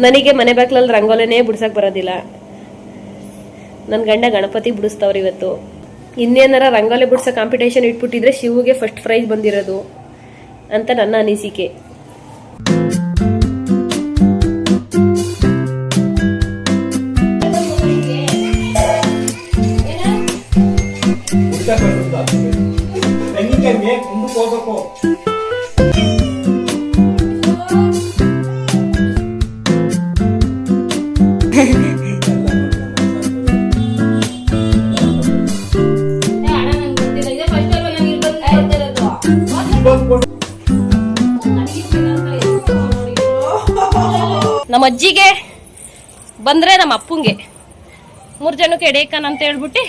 ನನಗೆ ಮನೆ ಬಾಕ್ಲಲ್ಲಿ ರಂಗೋಲಿನೇ ಬಿಡ್ಸಕ್ ಬರೋದಿಲ್ಲ. ನನ್ನ ಗಂಡ ಗಣಪತಿ ಬಿಡಿಸ್ತವ್ರು ಇವತ್ತು. ಇನ್ನೇನಾರ ರಂಗೋಲಿ ಬಿಡ್ಸೋ ಕಾಂಪಿಟೇಷನ್ ಇಟ್ಬಿಟ್ಟಿದ್ರೆ ಶಿವುಗೆ ಫಸ್ಟ್ ಪ್ರೈಸ್ ಬಂದಿರೋದು ಅಂತ ನನ್ನ ಅನಿಸಿಕೆ. ಹೋಗಬೇಕು. ನಮ್ಮ ಅಜ್ಜಿಗೆ ಬಂದರೆ ನಮ್ಮ ಅಪ್ಪಂಗೆ. ಮೂರು ಜನಕ್ಕೆ ಎಡೇಕನ್ ಅಂತ ಹೇಳ್ಬಿಟ್ಟು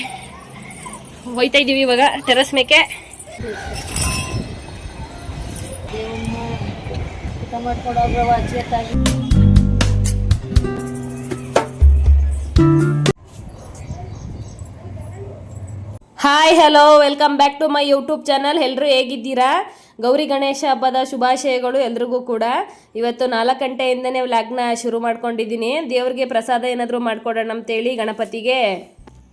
ಹೋಯ್ತಾ ಇದ್ದೀವಿ ಇವಾಗ ಟೆರಸ್ ಮೇಕೆ. Hi hello welcome back to my YouTube channel ಎಲ್ಲರೂ ಹೇಗಿದ್ದೀರಾ? ಗೌರಿ ಗಣೇಶ ಹಬ್ಬದ ಶುಭಾಶಯಗಳು ಎಲ್ರಿಗೂ ಕೂಡ. ಇವತ್ತು ನಾಲ್ಕು ಗಂಟೆಯಿಂದನೇ ಲಗ್ನ ಶುರು ಮಾಡ್ಕೊಂಡಿದ್ದೀನಿ. ದೇವ್ರಿಗೆ ಪ್ರಸಾದ ಏನಾದರೂ ಮಾಡ್ಕೊಡೋಣ ಅಂತೇಳಿ ಗಣಪತಿಗೆ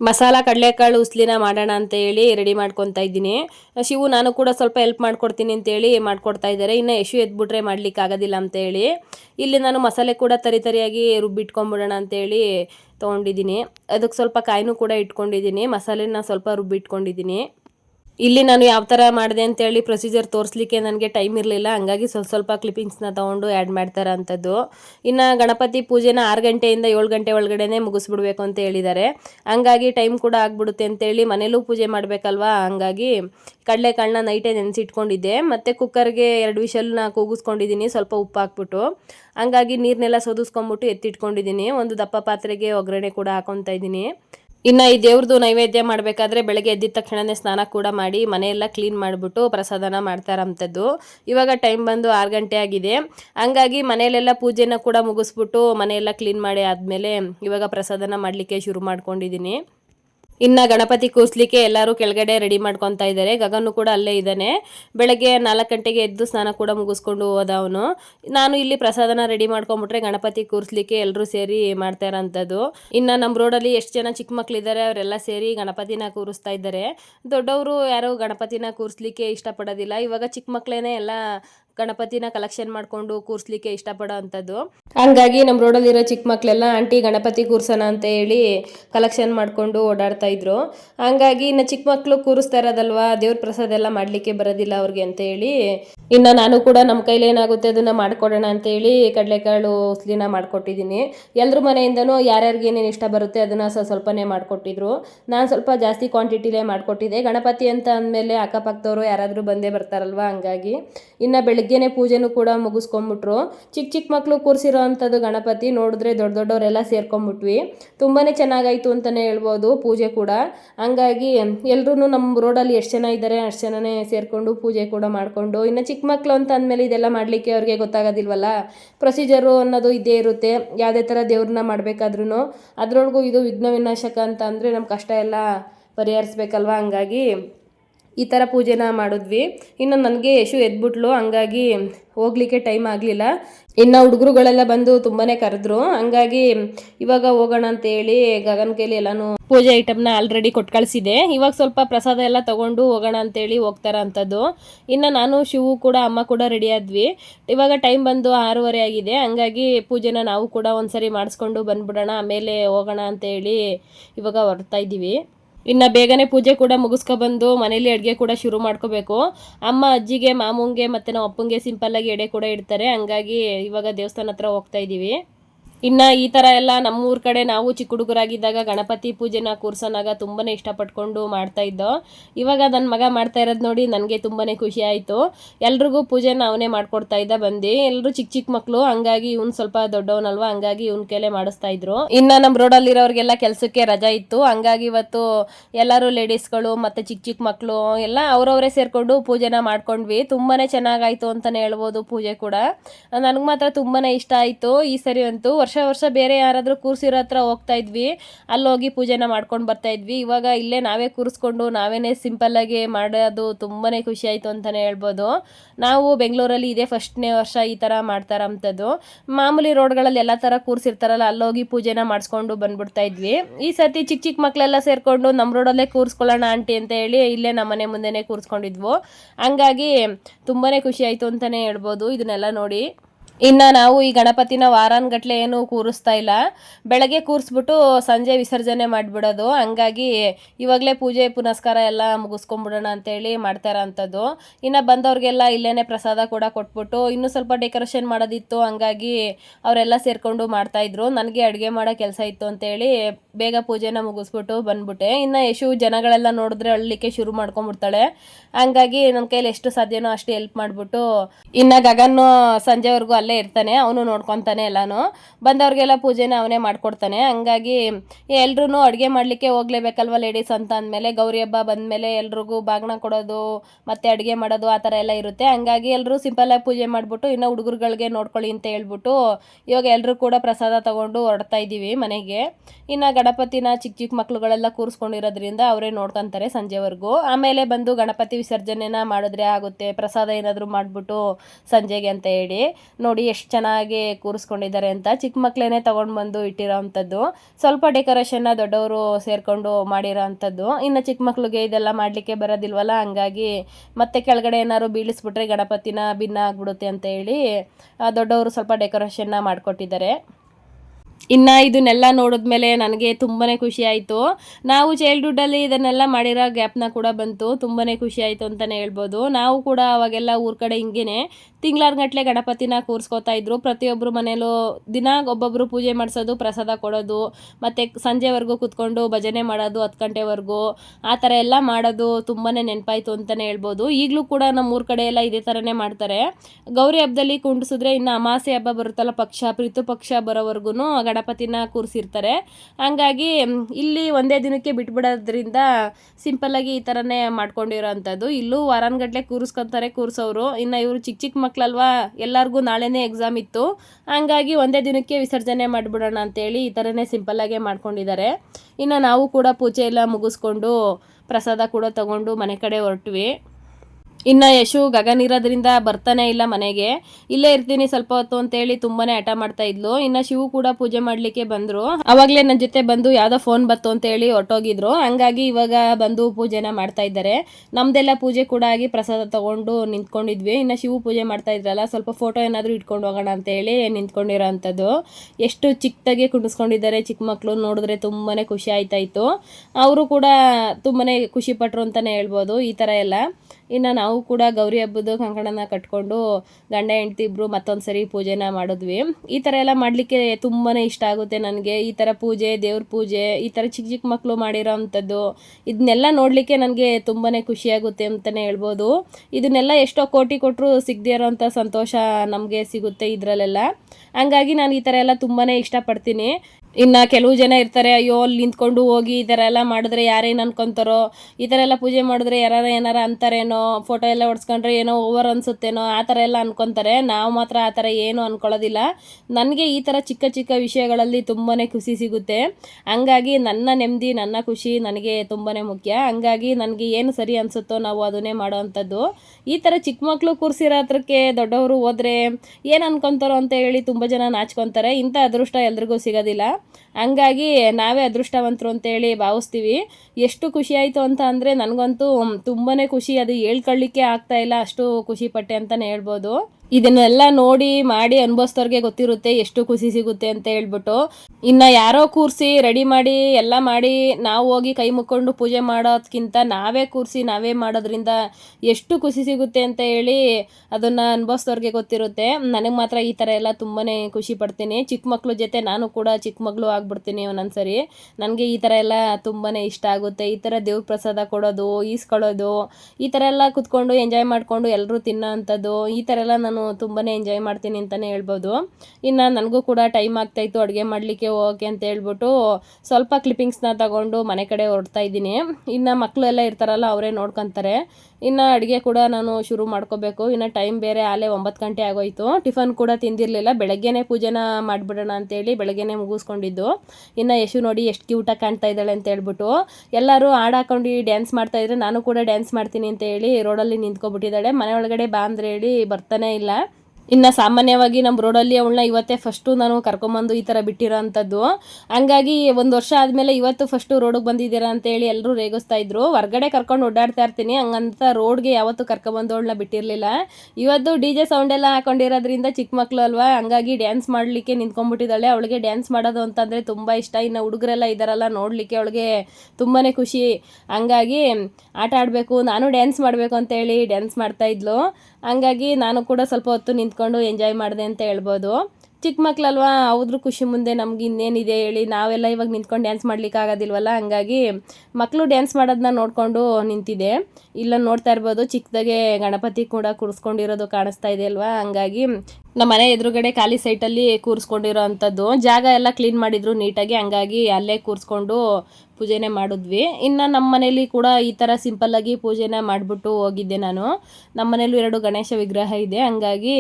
ಮಸಾಲ ಕಡಲೆಕಾಳು ಉಸ್ಲಿನ ಮಾಡೋಣ ಅಂತ ಹೇಳಿ ರೆಡಿ ಮಾಡ್ಕೊತಾ ಇದ್ದೀನಿ. ಶಿವು, ನಾನು ಕೂಡ ಸ್ವಲ್ಪ ಹೆಲ್ಪ್ ಮಾಡ್ಕೊಡ್ತೀನಿ ಅಂತೇಳಿ ಮಾಡ್ಕೊಡ್ತಾ ಇದ್ದಾರೆ. ಇನ್ನು ಯಶು ಎದ್ಬಿಟ್ರೆ ಮಾಡ್ಲಿಕ್ಕೆ ಆಗೋದಿಲ್ಲ ಅಂತೇಳಿ. ಇಲ್ಲಿ ನಾನು ಮಸಾಲೆ ಕೂಡ ತರಿ ತರಿಯಾಗಿ ರುಬ್ಬಿಟ್ಕೊಂಬಿಡೋಣ ಅಂತೇಳಿ ತೊಗೊಂಡಿದ್ದೀನಿ. ಅದಕ್ಕೆ ಸ್ವಲ್ಪ ಕಾಯಿನೂ ಕೂಡ ಇಟ್ಕೊಂಡಿದ್ದೀನಿ. ಮಸಾಲೆನ ಸ್ವಲ್ಪ ರುಬ್ಬಿಟ್ಕೊಂಡಿದ್ದೀನಿ. ಇಲ್ಲಿ ನಾನು ಯಾವ ಥರ ಮಾಡಿದೆ ಅಂತೇಳಿ ಪ್ರೊಸೀಜರ್ ತೋರಿಸ್ಲಿಕ್ಕೆ ನನಗೆ ಟೈಮ್ ಇರಲಿಲ್ಲ. ಹಂಗಾಗಿ ಸ್ವಲ್ಪ ಸ್ವಲ್ಪ ಕ್ಲಿಪ್ಪಿಂಗ್ಸ್ನ ತೊಗೊಂಡು ಆ್ಯಡ್ ಮಾಡ್ತಾರೆ ಅಂಥದ್ದು ಇನ್ನು ಗಣಪತಿ ಪೂಜೆನ ಆರು ಗಂಟೆಯಿಂದ ಏಳು ಗಂಟೆ ಒಳಗಡೆನೆ ಮುಗಿಸ್ಬಿಡ್ಬೇಕು ಅಂತ ಹೇಳಿದ್ದಾರೆ. ಹಂಗಾಗಿ ಟೈಮ್ ಕೂಡ ಆಗ್ಬಿಡುತ್ತೆ ಅಂತೇಳಿ ಮನೇಲೂ ಪೂಜೆ ಮಾಡಬೇಕಲ್ವಾ? ಹಂಗಾಗಿ ಕಡಲೆಕಾಳನ್ನ ನೈಟೇ ನೆನೆಸಿಟ್ಕೊಂಡಿದ್ದೆ. ಮತ್ತು ಕುಕ್ಕರ್ಗೆ ಎರಡು ವಿಷಲ್ನ ಕೂಗಿಸ್ಕೊಂಡಿದ್ದೀನಿ ಸ್ವಲ್ಪ ಉಪ್ಪು ಹಾಕ್ಬಿಟ್ಟು. ಹಂಗಾಗಿ ನೀರನ್ನೆಲ್ಲ ಸೋದಿಸ್ಕೊಂಬಿಟ್ಟು ಎತ್ತಿಟ್ಕೊಂಡಿದ್ದೀನಿ ಒಂದು ದಪ್ಪ ಪಾತ್ರೆಗೆ ಒಗ್ಗರಣೆ ಕೂಡ ಹಾಕೊತಾ ಇದ್ದೀನಿ ಇನ್ನು ಈ ದೇವ್ರದ್ದು ನೈವೇದ್ಯ ಮಾಡಬೇಕಾದ್ರೆ ಬೆಳಗ್ಗೆ ಎದ್ದಿದ ತಕ್ಷಣನೇ ಸ್ನಾನ ಕೂಡ ಮಾಡಿ ಮನೆಯೆಲ್ಲ ಕ್ಲೀನ್ ಮಾಡಿಬಿಟ್ಟು ಪ್ರಸಾದನ ಮಾಡ್ತಾರಂಥದ್ದು ಇವಾಗ ಟೈಮ್ ಬಂದು ಆರು ಗಂಟೆ ಆಗಿದೆ. ಹಂಗಾಗಿ ಮನೆಯಲ್ಲೆಲ್ಲ ಪೂಜೆನ ಕೂಡ ಮುಗಿಸ್ಬಿಟ್ಟು ಮನೆಯೆಲ್ಲ ಕ್ಲೀನ್ ಮಾಡಿ ಆದಮೇಲೆ ಇವಾಗ ಪ್ರಸಾದನ ಮಾಡಲಿಕ್ಕೆ ಶುರು ಮಾಡ್ಕೊಂಡಿದ್ದೀನಿ ಇನ್ನು ಗಣಪತಿ ಕೂಸ್ಲಿಕ್ಕೆ ಎಲ್ಲರೂ ಕೆಳಗಡೆ ರೆಡಿ ಮಾಡ್ಕೊತಾ ಇದ್ದಾರೆ ಗಗನು ಕೂಡ ಅಲ್ಲೇ ಇದ್ದಾನೆ. ಬೆಳಗ್ಗೆ ನಾಲ್ಕು ಗಂಟೆಗೆ ಎದ್ದು ಸ್ನಾನ ಕೂಡ ಮುಗಿಸ್ಕೊಂಡು ಹೋದ ಅವನು. ನಾನು ಇಲ್ಲಿ ಪ್ರಸಾದನ ರೆಡಿ ಮಾಡ್ಕೊಂಬಿಟ್ರೆ ಗಣಪತಿ ಕೂರಿಸ್ಲಿಕ್ಕೆ ಎಲ್ಲರೂ ಸೇರಿ ಮಾಡ್ತಾ ಇರೋಂಥದ್ದು. ಇನ್ನು ನಮ್ಮ ರೋಡಲ್ಲಿ ಎಷ್ಟು ಜನ ಚಿಕ್ಕ ಮಕ್ಕಳಿದ್ದಾರೆ ಅವರೆಲ್ಲ ಸೇರಿ ಗಣಪತಿನ ಕೂರಿಸ್ತಾ ಇದ್ದಾರೆ. ದೊಡ್ಡವರು ಯಾರು ಗಣಪತಿನ ಕೂರಿಸ್ಲಿಕ್ಕೆ ಇಷ್ಟಪಡೋದಿಲ್ಲ. ಇವಾಗ ಚಿಕ್ಕ ಮಕ್ಕಳೇನೆ ಎಲ್ಲ ಗಣಪತಿನ ಕಲೆಕ್ಷನ್ ಮಾಡ್ಕೊಂಡು ಕೂರ್ಸ್ಲಿಕ್ಕೆ ಇಷ್ಟಪಡೋ ಅಂಥದ್ದು. ಹಂಗಾಗಿ ನಮ್ಮ ರೋಡಲ್ಲಿರೋ ಚಿಕ್ಕ ಮಕ್ಕಳೆಲ್ಲ ಆಂಟಿ, ಗಣಪತಿ ಕೂರ್ಸೋಣ ಅಂತ ಹೇಳಿ ಕಲೆಕ್ಷನ್ ಮಾಡ್ಕೊಂಡು ಓಡಾಡ್ತಾ ಇದ್ರು. ಹಂಗಾಗಿ ಇನ್ನು ಚಿಕ್ಕ ಮಕ್ಕಳು ಕೂರಿಸ್ತಾ ಇರೋದಲ್ವಾ, ದೇವ್ರ ಪ್ರಸಾದ ಎಲ್ಲ ಮಾಡಲಿಕ್ಕೆ ಬರೋದಿಲ್ಲ ಅವ್ರಿಗೆ ಅಂತ ಹೇಳಿ, ಇನ್ನು ನಾನು ಕೂಡ ನಮ್ಮ ಕೈಲಿ ಏನಾಗುತ್ತೆ ಅದನ್ನು ಮಾಡಿಕೊಡೋಣ ಅಂತ ಹೇಳಿ ಕಡಲೆಕಾಳು ಉಸ್ಲಿನ ಮಾಡಿಕೊಟ್ಟಿದ್ದೀನಿ. ಎಲ್ಲರ ಮನೆಯಿಂದನೂ ಯಾರ್ಯಾರಿಗೆ ಏನೇನು ಇಷ್ಟ ಬರುತ್ತೆ ಅದನ್ನು ಸ್ವಲ್ಪ ಸ್ವಲ್ಪನೇ ಮಾಡಿಕೊಟ್ಟಿದ್ರು. ನಾನು ಸ್ವಲ್ಪ ಜಾಸ್ತಿ ಕ್ವಾಂಟಿಟಿಲೇ ಮಾಡಿಕೊಟ್ಟಿದ್ದೆ. ಗಣಪತಿ ಅಂತ ಅಂದಮೇಲೆ ಅಕ್ಕಪಕ್ಕದವರು ಯಾರಾದರೂ ಬಂದೇ ಬರ್ತಾರಲ್ವ, ಹಂಗಾಗಿ ಇನ್ನು ಬೆಳಗ್ಗೆನೆ ಪೂಜೆನೂ ಕೂಡ ಮುಗಿಸ್ಕೊಂಬಿಟ್ರು. ಚಿಕ್ಕ ಚಿಕ್ಕ ಮಕ್ಕಳು ಕೂರಿಸಿರೋ ಅಂಥದ್ದು ಗಣಪತಿ ನೋಡಿದ್ರೆ ದೊಡ್ಡ ದೊಡ್ಡವರೆಲ್ಲ ಸೇರ್ಕೊಂಬಿಟ್ವಿ. ತುಂಬಾ ಚೆನ್ನಾಗಾಯಿತು ಅಂತಲೇ ಹೇಳ್ಬೋದು ಪೂಜೆ ಕೂಡ. ಹಂಗಾಗಿ ಎಲ್ಲರೂ ನಮ್ಮ ರೋಡಲ್ಲಿ ಎಷ್ಟು ಜನ ಇದ್ದಾರೆ ಅಷ್ಟು ಜನನೇ ಸೇರಿಕೊಂಡು ಪೂಜೆ ಕೂಡ ಮಾಡಿಕೊಂಡು. ಇನ್ನು ಚಿಕ್ಕ ಮಕ್ಕಳು ಅಂತ ಅಂದಮೇಲೆ ಇದೆಲ್ಲ ಮಾಡಲಿಕ್ಕೆ ಅವ್ರಿಗೆ ಗೊತ್ತಾಗೋದಿಲ್ವಲ್ಲ? ಪ್ರೊಸೀಜರು ಅನ್ನೋದು ಇದ್ದೇ ಇರುತ್ತೆ. ಯಾವುದೇ ಥರ ದೇವ್ರನ್ನ ಮಾಡಬೇಕಾದ್ರೂ ಅದರೊಳಗೂ ಇದು ವಿಘ್ನ ವಿನಾಶಕ ಅಂತ ಅಂದರೆ ನಮ್ಮ ಕಷ್ಟ ಎಲ್ಲ ಪರಿಹರಿಸ್ಬೇಕಲ್ವ ಹಂಗಾಗಿ? ಈ ಥರ ಪೂಜೆನ ಮಾಡಿದ್ವಿ. ಇನ್ನು ನನಗೆ ಯಶು ಎದ್ಬಿಟ್ಲು, ಹಂಗಾಗಿ ಹೋಗ್ಲಿಕ್ಕೆ ಟೈಮ್ ಆಗಲಿಲ್ಲ. ಇನ್ನು ಹುಡುಗರುಗಳೆಲ್ಲ ಬಂದು ತುಂಬಾ ಕರೆದ್ರು. ಹಂಗಾಗಿ ಇವಾಗ ಹೋಗೋಣ ಅಂತೇಳಿ ಗಗನ್ ಕೈಲಿ ಎಲ್ಲಾನು ಪೂಜೆ ಐಟಮ್ನ ಆಲ್ರೆಡಿ ಕೊಟ್ಟು ಕಳಿಸಿದೆ. ಇವಾಗ ಸ್ವಲ್ಪ ಪ್ರಸಾದ ಎಲ್ಲ ತೊಗೊಂಡು ಹೋಗೋಣ ಅಂತೇಳಿ ಹೋಗ್ತಾರ ಅಂಥದ್ದು ಇನ್ನು ನಾನು, ಶಿವು ಕೂಡ, ಅಮ್ಮ ಕೂಡ ರೆಡಿ ಆದ್ವಿ. ಇವಾಗ ಟೈಮ್ ಬಂದು ಆರೂವರೆ ಆಗಿದೆ. ಹಂಗಾಗಿ ಪೂಜೆನ ನಾವು ಕೂಡ ಒಂದ್ಸರಿ ಮಾಡಿಸ್ಕೊಂಡು ಬಂದ್ಬಿಡೋಣ. ಆಮೇಲೆ ಹೋಗೋಣ ಅಂತೇಳಿ ಇವಾಗ ಹೊರಡ್ತಾ ಇದ್ದೀವಿ ಇನ್ನು ಬೇಗನೆ ಪೂಜೆ ಕೂಡ ಮುಗಿಸ್ಕೊಬಂದು ಮನೇಲಿ ಅಡುಗೆ ಕೂಡ ಶುರು ಮಾಡ್ಕೋಬೇಕು. ಅಮ್ಮ ಅಜ್ಜಿಗೆ ಮಾಮೂಂಗೆ ಮತ್ತು ನಮ್ಮ ಅಪ್ಪಂಗೆ ಸಿಂಪಲ್ಲಾಗಿ ಎಡೆ ಕೂಡ ಇಡ್ತಾರೆ. ಹಂಗಾಗಿ ಇವಾಗ ದೇವಸ್ಥಾನ ಹತ್ರ ಹೋಗ್ತಾ ಇದ್ದೀವಿ ಇನ್ನು ಈ ತರ ಎಲ್ಲ ನಮ್ಮೂರ್ ಕಡೆ ನಾವು ಚಿಕ್ಕ ಹುಡುಗರಾಗಿದ್ದಾಗ ಗಣಪತಿ ಪೂಜೆನ ಕೂರ್ಸೋನಾಗ ಇಷ್ಟಪಟ್ಕೊಂಡು ಮಾಡ್ತಾ ಇದ್ದೋ. ಇವಾಗ ನನ್ನ ಮಗ ಮಾಡ್ತಾ ಇರೋದು ನೋಡಿ ನನಗೆ ತುಂಬಾನೇ ಖುಷಿ ಆಯಿತು. ಎಲ್ರಿಗೂ ಪೂಜೆನ ಅವನೇ ಮಾಡ್ಕೊಡ್ತಾ ಇದ್ದ ಬಂದು. ಎಲ್ಲರೂ ಚಿಕ್ಕ ಚಿಕ್ಕ ಮಕ್ಕಳು ಹಂಗಾಗಿ ಇವ್ನ್ ಸ್ವಲ್ಪ ದೊಡ್ಡವನಲ್ವಾ, ಹಂಗಾಗಿ ಇವ್ನ ಕೈಲೇ ಮಾಡಿಸ್ತಾ ಇದ್ರು. ಇನ್ನ ನಮ್ಮ ರೋಡಲ್ಲಿರೋರಿಗೆಲ್ಲ ಕೆಲಸಕ್ಕೆ ರಜಾ ಇತ್ತು. ಹಂಗಾಗಿ ಇವತ್ತು ಎಲ್ಲರೂ ಲೇಡೀಸ್ಗಳು ಮತ್ತೆ ಚಿಕ್ಕ ಚಿಕ್ಕ ಮಕ್ಕಳು ಎಲ್ಲ ಅವರವರೇ ಸೇರ್ಕೊಂಡು ಪೂಜೆನ ಮಾಡ್ಕೊಂಡ್ವಿ. ತುಂಬಾನೇ ಚೆನ್ನಾಗಾಯ್ತು ಅಂತಾನೆ ಹೇಳ್ಬೋದು ಪೂಜೆ ಕೂಡ. ನನಗೆ ಮಾತ್ರ ತುಂಬಾನೇ ಇಷ್ಟ ಆಯಿತು. ಈ ಸರಿ ಅಂತೂ ವರ್ಷ ವರ್ಷ ಬೇರೆ ಯಾರಾದರೂ ಕೂರಿಸಿರೋ ಹತ್ರ ಹೋಗ್ತಾ ಇದ್ವಿ. ಅಲ್ಲಿ ಹೋಗಿ ಪೂಜೆನ ಮಾಡ್ಕೊಂಡು ಬರ್ತಾ ಇದ್ವಿ. ಇವಾಗ ಇಲ್ಲೇ ನಾವೇ ಕೂರಿಸ್ಕೊಂಡು ನಾವೇನೇ ಸಿಂಪಲ್ಲಾಗಿ ಮಾಡೋದು ತುಂಬಾ ಖುಷಿ ಆಯಿತು ಅಂತಲೇ ಹೇಳ್ಬೋದು. ನಾವು ಬೆಂಗಳೂರಲ್ಲಿ ಇದೇ ಫಸ್ಟ್ನೇ ವರ್ಷ ಈ ಥರ ಮಾಡ್ತಾರಂಥದ್ದು ಮಾಮೂಲಿ ರೋಡ್ಗಳಲ್ಲಿ ಎಲ್ಲ ಥರ ಕೂರಿಸಿರ್ತಾರಲ್ಲ, ಅಲ್ಲೋಗಿ ಪೂಜೆನ ಮಾಡಿಸ್ಕೊಂಡು ಬಂದ್ಬಿಡ್ತಾ ಇದ್ವಿ. ಈ ಸರ್ತಿ ಚಿಕ್ಕ ಚಿಕ್ಕ ಮಕ್ಕಳೆಲ್ಲ ಸೇರಿಕೊಂಡು ನಮ್ಮ ರೋಡಲ್ಲೇ ಕೂರಿಸ್ಕೊಳ್ಳೋಣ ಆಂಟಿ ಅಂತ ಹೇಳಿ ಇಲ್ಲೇ ನಮ್ಮ ಮನೆ ಮುಂದೆನೇ ಕೂರಿಸ್ಕೊಂಡಿದ್ವು. ಹಂಗಾಗಿ ತುಂಬಾ ಖುಷಿ ಆಯಿತು ಅಂತಲೇ ಹೇಳ್ಬೋದು. ಇದನ್ನೆಲ್ಲ ನೋಡಿ. ಇನ್ನು ನಾವು ಈ ಗಣಪತಿನ ವಾರಾನ್ಗಟ್ಲೆ ಏನು ಕೂರಿಸ್ತಾ ಇಲ್ಲ. ಬೆಳಗ್ಗೆ ಕೂರಿಸ್ಬಿಟ್ಟು ಸಂಜೆ ವಿಸರ್ಜನೆ ಮಾಡಿಬಿಡೋದು. ಹಂಗಾಗಿ ಇವಾಗಲೇ ಪೂಜೆ, ಪುನಸ್ಕಾರ ಎಲ್ಲ ಮುಗಿಸ್ಕೊಂಬಿಡೋಣ ಅಂತೇಳಿ ಮಾಡ್ತಾರ ಅಂಥದ್ದು. ಇನ್ನು ಬಂದವ್ರಿಗೆಲ್ಲ ಇಲ್ಲೇ ಪ್ರಸಾದ ಕೂಡ ಕೊಟ್ಬಿಟ್ಟು ಇನ್ನೂ ಸ್ವಲ್ಪ ಡೆಕೋರೇಷನ್ ಮಾಡೋದಿತ್ತು. ಹಂಗಾಗಿ ಅವರೆಲ್ಲ ಸೇರಿಕೊಂಡು ಮಾಡ್ತಾಯಿದ್ರು ನನಗೆ ಅಡುಗೆ ಮಾಡೋ ಕೆಲಸ ಇತ್ತು ಅಂತೇಳಿ ಬೇಗ ಪೂಜೆನ ಮುಗಿಸ್ಬಿಟ್ಟು ಬಂದ್ಬಿಟ್ಟೆ. ಇನ್ನು ಯಶು ಜನಗಳೆಲ್ಲ ನೋಡಿದ್ರೆ ಅಳ್ಲಿಕ್ಕೆ ಶುರು ಮಾಡ್ಕೊಂಬಿಡ್ತಾಳೆ. ಹಂಗಾಗಿ ನನ್ನ ಕೈಲಿ ಎಷ್ಟು ಸಾಧ್ಯನೋ ಅಷ್ಟು ಹೆಲ್ಪ್ ಮಾಡಿಬಿಟ್ಟು ಇನ್ನು ಗಗನ್ನು ಸಂಜೆವರೆಗೂ ಅಲ್ಲೇ ಇರ್ತಾನೆ, ಅವನು ನೋಡ್ಕೊತಾನೆ ಎಲ್ಲಾನು. ಬಂದವ್ರಿಗೆಲ್ಲ ಪೂಜೆನ ಅವನೇ ಮಾಡ್ಕೊಡ್ತಾನೆ. ಹಂಗಾಗಿ ಎಲ್ಲರೂ ಅಡುಗೆ ಮಾಡಲಿಕ್ಕೆ ಹೋಗ್ಲೇಬೇಕಲ್ವ ಲೇಡೀಸ್ ಅಂತ ಅಂದಮೇಲೆ, ಗೌರಿ ಹಬ್ಬ ಬಂದಮೇಲೆ ಎಲ್ರಿಗೂ ಬಾಗ್ನ ಕೊಡೋದು, ಮತ್ತು ಅಡುಗೆ ಮಾಡೋದು ಆ ಥರ ಎಲ್ಲ ಇರುತ್ತೆ. ಹಂಗಾಗಿ ಎಲ್ಲರೂ ಸಿಂಪಲ್ಲಾಗಿ ಪೂಜೆ ಮಾಡಿಬಿಟ್ಟು ಇನ್ನು ಹುಡುಗರುಗಳಿಗೆ ನೋಡ್ಕೊಳ್ಳಿ ಅಂತ ಹೇಳ್ಬಿಟ್ಟು ಇವಾಗ ಎಲ್ಲರೂ ಕೂಡ ಪ್ರಸಾದ ತೊಗೊಂಡು ಹೊರಡ್ತಾ ಇದ್ದೀವಿ ಮನೆಗೆ. ಇನ್ನು ಗಣಪತಿನ ಚಿಕ್ಕ ಚಿಕ್ಕ ಮಕ್ಳುಗಳೆಲ್ಲ ಕೂರಿಸ್ಕೊಂಡಿರೋದ್ರಿಂದ ಅವರೇ ನೋಡ್ಕೊತಾರೆ ಸಂಜೆವರೆಗೂ. ಆಮೇಲೆ ಬಂದು ಗಣಪತಿ ವಿಸರ್ಜನೆನ ಮಾಡಿದ್ರೆ ಆಗುತ್ತೆ. ಪ್ರಸಾದ ಏನಾದರೂ ಮಾಡಿಬಿಟ್ಟು ಸಂಜೆಗೆ ಅಂತ ಹೇಳಿ. ನೋಡಿ ಎಷ್ಟು ಚೆನ್ನಾಗಿ ಕೂರಿಸ್ಕೊಂಡಿದ್ದಾರೆ ಅಂತ ಚಿಕ್ಕ ಮಕ್ಕಳೇನೆ ತೊಗೊಂಡು ಬಂದು ಇಟ್ಟಿರೋ ಅಂಥದ್ದು. ಸ್ವಲ್ಪ ಡೆಕೋರೇಷನ್ನ ದೊಡ್ಡವರು ಸೇರಿಕೊಂಡು ಮಾಡಿರೋ ಅಂಥದ್ದು. ಇನ್ನು ಚಿಕ್ಕ ಮಕ್ಳಿಗೆ ಇದೆಲ್ಲ ಮಾಡಲಿಕ್ಕೆ ಬರೋದಿಲ್ವಲ್ಲ, ಹಂಗಾಗಿ ಮತ್ತೆ ಕೆಳಗಡೆ ಏನಾದ್ರು ಬೀಳಿಸ್ಬಿಟ್ರೆ ಗಣಪತಿನ ಭಿನ್ನ ಆಗ್ಬಿಡುತ್ತೆ ಅಂತ ಹೇಳಿ ದೊಡ್ಡವರು ಸ್ವಲ್ಪ ಡೆಕೋರೇಷನ್ನ ಮಾಡಿಕೊಟ್ಟಿದ್ದಾರೆ. ಇನ್ನು ಇದನ್ನೆಲ್ಲ ನೋಡಿದ್ಮೇಲೆ ನನಗೆ ತುಂಬಾ ಖುಷಿ ಆಯಿತು. ನಾವು ಚೈಲ್ಡ್ಹುಡ್ಡಲ್ಲಿ ಇದನ್ನೆಲ್ಲ ಮಾಡಿರೋ ಗ್ಯಾಪ್ನ ಕೂಡ ಬಂತು. ತುಂಬಾ ಖುಷಿ ಆಯಿತು ಅಂತಲೇ ಹೇಳ್ಬೋದು. ನಾವು ಕೂಡ ಅವಾಗೆಲ್ಲ ಊರ ಕಡೆ ಹಿಂಗೇನೆ ತಿಂಗಳಾರ್ಗಟ್ಲೆ ಗಣಪತಿನ ಕೂರಿಸ್ಕೊತಾ ಇದ್ರು. ಪ್ರತಿಯೊಬ್ಬರು ಮನೇಲೂ ದಿನ ಒಬ್ಬೊಬ್ಬರು ಪೂಜೆ ಮಾಡಿಸೋದು, ಪ್ರಸಾದ ಕೊಡೋದು, ಮತ್ತು ಸಂಜೆವರೆಗೂ ಕೂತ್ಕೊಂಡು ಭಜನೆ ಮಾಡೋದು, ಹತ್ತು ಗಂಟೆವರೆಗೂ ಆ ಥರ ಎಲ್ಲ ಮಾಡೋದು ತುಂಬಾ ನೆನಪಾಯಿತು ಅಂತಲೇ ಹೇಳ್ಬೋದು. ಈಗಲೂ ಕೂಡ ನಮ್ಮ ಊರ ಕಡೆ ಎಲ್ಲ ಇದೇ ಥರನೇ ಮಾಡ್ತಾರೆ. ಗೌರಿ ಹಬ್ಬದಲ್ಲಿ ಕುಂಡಿಸಿದ್ರೆ ಇನ್ನು ಅಮಾಸೆ ಹಬ್ಬ ಬರುತ್ತಲ್ಲ, ಪಕ್ಷ ಪ್ರೀತು ಪಕ್ಷ ಬರೋವರೆಗೂ ಗಣಪತಿನ ಕೂರಿಸಿರ್ತಾರೆ. ಹಂಗಾಗಿ ಇಲ್ಲಿ ಒಂದೇ ದಿನಕ್ಕೆ ಬಿಟ್ಬಿಡೋದ್ರಿಂದ ಸಿಂಪಲ್ಲಾಗಿ ಈ ಥರನೇ ಮಾಡ್ಕೊಂಡಿರೋ ಅಂಥದ್ದು ಇಲ್ಲೂ ವಾರಾನ್ಗಟ್ಲೆ ಕೂರಿಸ್ಕೊತಾರೆ ಕೂರಿಸೋರು ಇನ್ನು ಇವರು ಚಿಕ್ಕ ಚಿಕ್ಕ ಮಕ್ಳಲ್ವಾ, ಎಲ್ಲರಿಗೂ ನಾಳೆನೇ ಎಕ್ಸಾಮ್ ಇತ್ತು. ಹಂಗಾಗಿ ಒಂದೇ ದಿನಕ್ಕೆ ವಿಸರ್ಜನೆ ಮಾಡಿಬಿಡೋಣ ಅಂತೇಳಿ ಈ ಥರನೇ ಸಿಂಪಲ್ಲಾಗೆ ಮಾಡ್ಕೊಂಡಿದ್ದಾರೆ. ಇನ್ನು ನಾವು ಕೂಡ ಪೂಜೆ ಎಲ್ಲ ಮುಗಿಸ್ಕೊಂಡು ಪ್ರಸಾದ ಕೂಡ ತಗೊಂಡು ಮನೆ ಕಡೆ ಹೊರಟ್ವಿ. ಇನ್ನು ಯಶು ಗಗನ್ ಇರೋದ್ರಿಂದ ಬರ್ತಾನೆ ಇಲ್ಲ ಮನೆಗೆ. ಇಲ್ಲೇ ಇರ್ತೀನಿ ಸ್ವಲ್ಪ ಹೊತ್ತು ಅಂತೇಳಿ ತುಂಬಾನೇ ಹಠ ಮಾಡ್ತಾ ಇದ್ಲು. ಇನ್ನ ಶಿವು ಕೂಡ ಪೂಜೆ ಮಾಡ್ಲಿಕ್ಕೆ ಬಂದ್ರು. ಅವಾಗ್ಲೇ ನನ್ನ ಜೊತೆ ಬಂದು ಯಾವ್ದೋ ಫೋನ್ ಬತ್ತು ಅಂತೇಳಿ ಹೊರಟೋಗಿದ್ರು. ಹಂಗಾಗಿ ಇವಾಗ ಬಂದು ಪೂಜೆನ ಮಾಡ್ತಾ ಇದ್ದಾರೆ. ನಮ್ದೆಲ್ಲ ಪೂಜೆ ಕೂಡ ಆಗಿ ಪ್ರಸಾದ ತಗೊಂಡು ನಿಂತ್ಕೊಂಡಿದ್ವಿ. ಇನ್ನ ಶಿವು ಪೂಜೆ ಮಾಡ್ತಾ ಇದ್ರಲ್ಲ, ಸ್ವಲ್ಪ ಫೋಟೋ ಏನಾದರೂ ಇಟ್ಕೊಂಡು ಹೋಗೋಣ ಅಂತೇಳಿ ನಿಂತ್ಕೊಂಡಿರೋ ಅಂಥದ್ದು. ಎಷ್ಟು ಚಿಕ್ಕದಾಗಿ ಕುಣಿಸ್ಕೊಂಡಿದ್ದಾರೆ ಚಿಕ್ಕ ಮಕ್ಕಳು ನೋಡಿದ್ರೆ ತುಂಬಾನೇ ಖುಷಿ ಆಯ್ತಾಯಿತ್ತು ಅವರು ಕೂಡ ತುಂಬಾನೇ ಖುಷಿ ಪಟ್ರು ಅಂತಾನೆ ಹೇಳ್ಬೋದು, ಈ ಥರ ಎಲ್ಲ. ಇನ್ನು ನಾವು ಕೂಡ ಗೌರಿ ಹಬ್ಬದ ಕಂಕಣನ ಕಟ್ಕೊಂಡು ಗಂಡ, ಹೆಂಡ್ತಿ ಇಬ್ಬರು ಮತ್ತೊಂದು ಸರಿ ಪೂಜೆನ ಮಾಡಿದ್ವಿ. ಈ ಥರ ಎಲ್ಲ ಮಾಡಲಿಕ್ಕೆ ತುಂಬಾ ಇಷ್ಟ ಆಗುತ್ತೆ ನನಗೆ. ಈ ಥರ ಪೂಜೆ, ದೇವ್ರ ಪೂಜೆ, ಈ ಥರ ಚಿಕ್ಕ ಚಿಕ್ಕ ಮಕ್ಕಳು ಮಾಡಿರೋ ಅಂಥದ್ದು ಇದನ್ನೆಲ್ಲ ನೋಡಲಿಕ್ಕೆ ನನಗೆ ತುಂಬಾ ಖುಷಿಯಾಗುತ್ತೆ ಅಂತಲೇ ಹೇಳ್ಬೋದು. ಇದನ್ನೆಲ್ಲ ಎಷ್ಟೋ ಕೋಟಿ ಕೊಟ್ಟರು ಸಿಗದೇ ಇರೋವಂಥ ಸಂತೋಷ ನಮಗೆ ಸಿಗುತ್ತೆ ಇದರಲ್ಲೆಲ್ಲ. ಹಂಗಾಗಿ ನಾನು ಈ ಥರ ಎಲ್ಲ ತುಂಬಾ ಇಷ್ಟಪಡ್ತೀನಿ. ಇನ್ನು ಕೆಲವು ಜನ ಇರ್ತಾರೆ, ಅಯ್ಯೋ, ಅಲ್ಲಿ ನಿಂತ್ಕೊಂಡು ಹೋಗಿ ಈ ಥರ ಎಲ್ಲ ಮಾಡಿದ್ರೆ ಯಾರೇನು ಅನ್ಕೊಂತಾರೋ, ಈ ಥರ ಎಲ್ಲ ಪೂಜೆ ಮಾಡಿದ್ರೆ ಯಾರು ಏನಾರ ಅಂತಾರೇನೋ ಫೋಟೋ ಎಲ್ಲ ಹೊಡ್ಸ್ಕೊಂಡ್ರೆ ಏನೋ ಓವರ್ ಅನ್ಸುತ್ತೇನೋ, ಆ ಥರ ಎಲ್ಲ ಅನ್ಕೊತಾರೆ. ನಾವು ಮಾತ್ರ ಆ ಥರ ಏನು ಅನ್ಕೊಳ್ಳೋದಿಲ್ಲ. ನನಗೆ ಈ ಥರ ಚಿಕ್ಕ ಚಿಕ್ಕ ವಿಷಯಗಳಲ್ಲಿ ತುಂಬಾ ಖುಷಿ ಸಿಗುತ್ತೆ. ಹಂಗಾಗಿ ನನ್ನ ನೆಮ್ಮದಿ, ನನ್ನ ಖುಷಿ ನನಗೆ ತುಂಬಾ ಮುಖ್ಯ. ಹಂಗಾಗಿ ನನಗೆ ಏನು ಸರಿ ಅನಿಸುತ್ತೋ ನಾವು ಅದನ್ನೇ ಮಾಡೋವಂಥದ್ದು ಈ ಥರ ಚಿಕ್ಕ ಮಕ್ಕಳು ಕೂರಿಸಿರೋ ಹತ್ರಕ್ಕೆ ದೊಡ್ಡವರು ಹೋದರೆ ಏನು ಅನ್ಕೊತಾರೋ ಅಂತ ಹೇಳಿ ತುಂಬ ಜನ ನಾಚ್ಕೊತಾರೆ. ಇಂಥ ಅದೃಷ್ಟ ಎಲ್ರಿಗೂ ಸಿಗೋದಿಲ್ಲ. ಹಂಗಾಗಿ ನಾವೇ ಅದೃಷ್ಟವಂತರು ಅಂತೇಳಿ ಭಾವಿಸ್ತೀವಿ. ಎಷ್ಟು ಖುಷಿ ಆಯಿತು ಅಂತ ಅಂದರೆ ನನಗಂತೂ ತುಂಬಾ ಖುಷಿ. ಅದು ಹೇಳ್ಕೊಳ್ಳಿಕ್ಕೆ ಇಲ್ಲ. ಅಷ್ಟು ಖುಷಿ ಪಟ್ಟೆ ಅಂತಲೇ ಹೇಳ್ಬೋದು. ಇದನ್ನೆಲ್ಲ ನೋಡಿ ಮಾಡಿ ಅನುಭವಿಸ್ತವ್ರಿಗೆ ಗೊತ್ತಿರುತ್ತೆ ಎಷ್ಟು ಖುಷಿ ಸಿಗುತ್ತೆ ಅಂತ ಹೇಳ್ಬಿಟ್ಟು. ಇನ್ನು ಯಾರೋ ಕೂರಿಸಿ, ರೆಡಿ ಮಾಡಿ, ಎಲ್ಲ ಮಾಡಿ ನಾವು ಹೋಗಿ ಕೈ ಮುಕ್ಕೊಂಡು ಪೂಜೆ ಮಾಡೋದ್ಕಿಂತ ನಾವೇ ಕೂರಿಸಿ, ನಾವೇ ಮಾಡೋದ್ರಿಂದ ಎಷ್ಟು ಖುಷಿ ಸಿಗುತ್ತೆ ಅಂತ ಹೇಳಿ ಅದನ್ನು ಅನುಭವಿಸ್ತವ್ರಿಗೆ ಗೊತ್ತಿರುತ್ತೆ. ನನಗೆ ಮಾತ್ರ ಈ ಥರ ಎಲ್ಲ ತುಂಬಾ ಖುಷಿ ಪಡ್ತೀನಿ. ಚಿಕ್ಕ ಮಕ್ಳ ಜೊತೆ ನಾನು ಕೂಡ ಚಿಕ್ಕ ಮಗಳು ಆಗ್ಬಿಡ್ತೀನಿ ಒಂದೊಂದ್ಸರಿ. ನನಗೆ ಈ ಥರ ಎಲ್ಲ ತುಂಬಾ ಇಷ್ಟ ಆಗುತ್ತೆ. ಈ ಥರ ದೇವ್ರ ಪ್ರಸಾದ ಕೊಡೋದು, ಈಸ್ಕೊಳ್ಳೋದು, ಈ ಥರ ಎಲ್ಲ ಕುತ್ಕೊಂಡು, ಎಂಜಾಯ್ ಮಾಡಿಕೊಂಡು ಎಲ್ಲರೂ ತಿನ್ನೋ ಅಂಥದ್ದು, ಈ ಥರ ಎಲ್ಲ ನಾನು ತುಂಬಾ ಎಂಜಾಯ್ ಮಾಡ್ತೀನಿ ಅಂತಲೇ ಹೇಳ್ಬೋದು. ಇನ್ನು ನನಗೂ ಕೂಡ ಟೈಮ್ ಆಗ್ತಾಯಿತ್ತು ಅಡುಗೆ ಮಾಡಲಿಕ್ಕೆ ಹೋಗೋಕೆ ಅಂತ ಹೇಳ್ಬಿಟ್ಟು ಸ್ವಲ್ಪ ಕ್ಲಿಪ್ಪಿಂಗ್ಸ್ನ ತಗೊಂಡು ಮನೆ ಕಡೆ ಹೊರಡ್ತಾ ಇದ್ದೀನಿ. ಇನ್ನು ಮಕ್ಕಳು ಎಲ್ಲ ಇರ್ತಾರಲ್ಲ ಅವರೇ ನೋಡ್ಕೊತಾರೆ. ಇನ್ನು ಅಡುಗೆ ಕೂಡ ನಾನು ಶುರು ಮಾಡ್ಕೋಬೇಕು. ಇನ್ನು ಟೈಮ್ ಬೇರೆ ಆಲೇ ಒಂಬತ್ತು ಗಂಟೆ ಆಗೋಯ್ತು. ಟಿಫನ್ ಕೂಡ ತಿಂದಿರಲಿಲ್ಲ. ಬೆಳಗ್ಗೆನೇ ಪೂಜೆನ ಮಾಡಿಬಿಡೋಣ ಅಂತೇಳಿ ಬೆಳಗ್ಗೆನೇ ಮುಗಿಸ್ಕೊಂಡಿದ್ದು. ಇನ್ನು ಯಶು ನೋಡಿ ಎಷ್ಟು ಕ್ಯೂಟಾಗಿ ಕಾಣ್ತಾ ಇದ್ದಾಳೆ ಅಂತ ಹೇಳ್ಬಿಟ್ಟು ಎಲ್ಲರೂ ಹಾಡು ಹಾಕೊಂಡು ಡ್ಯಾನ್ಸ್ ಮಾಡ್ತಾ ಇದ್ರೆ ನಾನು ಕೂಡ ಡ್ಯಾನ್ಸ್ ಮಾಡ್ತೀನಿ ಅಂತ ಹೇಳಿ ರೋಡಲ್ಲಿ ನಿಂತ್ಕೊಬಿಟ್ಟಿದ್ದಾಳೆ. ಮನೆ ಒಳಗಡೆ ಬಾ ಅಂದ್ರೆ ಹೇಳಿ ಬರ್ತಾನೆ ಇಲ್ಲ. இல்லை ಇನ್ನು ಸಾಮಾನ್ಯವಾಗಿ ನಮ್ಮ ರೋಡಲ್ಲಿ ಅವಳನ್ನ ಇವತ್ತೇ ಫಸ್ಟು ನಾನು ಕರ್ಕೊಂಬಂದು ಈ ಥರ ಬಿಟ್ಟಿರೋ ಅಂಥದ್ದು ಹಂಗಾಗಿ ಒಂದು ವರ್ಷ ಆದಮೇಲೆ ಇವತ್ತು ಫಸ್ಟು ರೋಡಿಗೆ ಬಂದಿದ್ದೀರಾ ಅಂತೇಳಿ ಎಲ್ಲರೂ ರೇಗಿಸ್ತಾ ಇದ್ರು. ಹೊರಗಡೆ ಕರ್ಕೊಂಡು ಓಡಾಡ್ತಾ ಇರ್ತೀನಿ. ಹಂಗಂತ ರೋಡ್ಗೆ ಯಾವತ್ತೂ ಕರ್ಕೊಂಬಂದು ಅವಳನ್ನ ಬಿಟ್ಟಿರಲಿಲ್ಲ. ಇವತ್ತು ಡಿ ಜೆ ಸೌಂಡ್ ಎಲ್ಲ ಹಾಕೊಂಡಿರೋದ್ರಿಂದ ಚಿಕ್ಕ ಮಕ್ಕಳು ಅಲ್ವಾ? ಹಂಗಾಗಿ ಡ್ಯಾನ್ಸ್ ಮಾಡಲಿಕ್ಕೆ ನಿಂತ್ಕೊಂಡ್ಬಿಟ್ಟಿದ್ದಾಳೆ. ಅವಳಿಗೆ ಡ್ಯಾನ್ಸ್ ಮಾಡೋದು ಅಂತಂದರೆ ತುಂಬ ಇಷ್ಟ. ಇನ್ನು ಹುಡುಗರೆಲ್ಲ ಇದ್ದಾರಲ್ಲ ನೋಡಲಿಕ್ಕೆ ಅವಳಿಗೆ ತುಂಬಾ ಖುಷಿ. ಹಂಗಾಗಿ ಆಟ ಆಡಬೇಕು, ನಾನು ಡ್ಯಾನ್ಸ್ ಮಾಡಬೇಕು ಅಂತೇಳಿ ಡ್ಯಾನ್ಸ್ ಮಾಡ್ತಾ ಇದ್ಲು. ಹಂಗಾಗಿ ನಾನು ಕೂಡ ಸ್ವಲ್ಪ ಹೊತ್ತು ನಿಂತ್ಕೊಂಡು ಎಂಜಾಯ್ ಮಾಡಿದೆ ಅಂತ ಹೇಳ್ಬೋದು. ಚಿಕ್ಕ ಮಕ್ಕಳಲ್ವಾ ಅವ್ರ ಖುಷಿ ಮುಂದೆ ನಮ್ಗೆ ಇನ್ನೇನಿದೆ ಹೇಳಿ, ನಾವೆಲ್ಲ ಇವಾಗ ನಿಂತ್ಕೊಂಡು ಡ್ಯಾನ್ಸ್ ಮಾಡ್ಲಿಕ್ಕೆ ಆಗೋದಿಲ್ವಲ್ಲ, ಹಂಗಾಗಿ ಮಕ್ಕಳು ಡ್ಯಾನ್ಸ್ ಮಾಡೋದನ್ನ ನೋಡಿಕೊಂಡು ನಿಂತಿದೆ. ಇಲ್ಲ ನೋಡ್ತಾ ಇರ್ಬೋದು, ಚಿಕ್ಕದಾಗೆ ಗಣಪತಿ ಕೂಡ ಕೂರಿಸ್ಕೊಂಡಿರೋದು ಕಾಣಿಸ್ತಾ ಇದೆ ಅಲ್ವಾ, ಹಂಗಾಗಿ ನಮ್ಮ ಮನೆ ಎದುರುಗಡೆ ಖಾಲಿ ಸೈಟಲ್ಲಿ ಕೂರಿಸ್ಕೊಂಡಿರೋ ಅಂಥದ್ದು ಜಾಗ ಎಲ್ಲ ಕ್ಲೀನ್ ಮಾಡಿದ್ರು ನೀಟಾಗಿ, ಹಂಗಾಗಿ ಅಲ್ಲೇ ಕೂರಿಸ್ಕೊಂಡು ಪೂಜೆನೇ ಮಾಡಿದ್ವಿ. ಇನ್ನು ನಮ್ಮ ಮನೇಲಿ ಕೂಡ ಈ ಥರ ಸಿಂಪಲ್ಲಾಗಿ ಪೂಜೆನ ಮಾಡಿಬಿಟ್ಟು ಹೋಗಿದ್ದೆ ನಾನು. ನಮ್ಮ ಮನೇಲೂ ಎರಡು ಗಣೇಶ ವಿಗ್ರಹ ಇದೆ. ಹಂಗಾಗಿ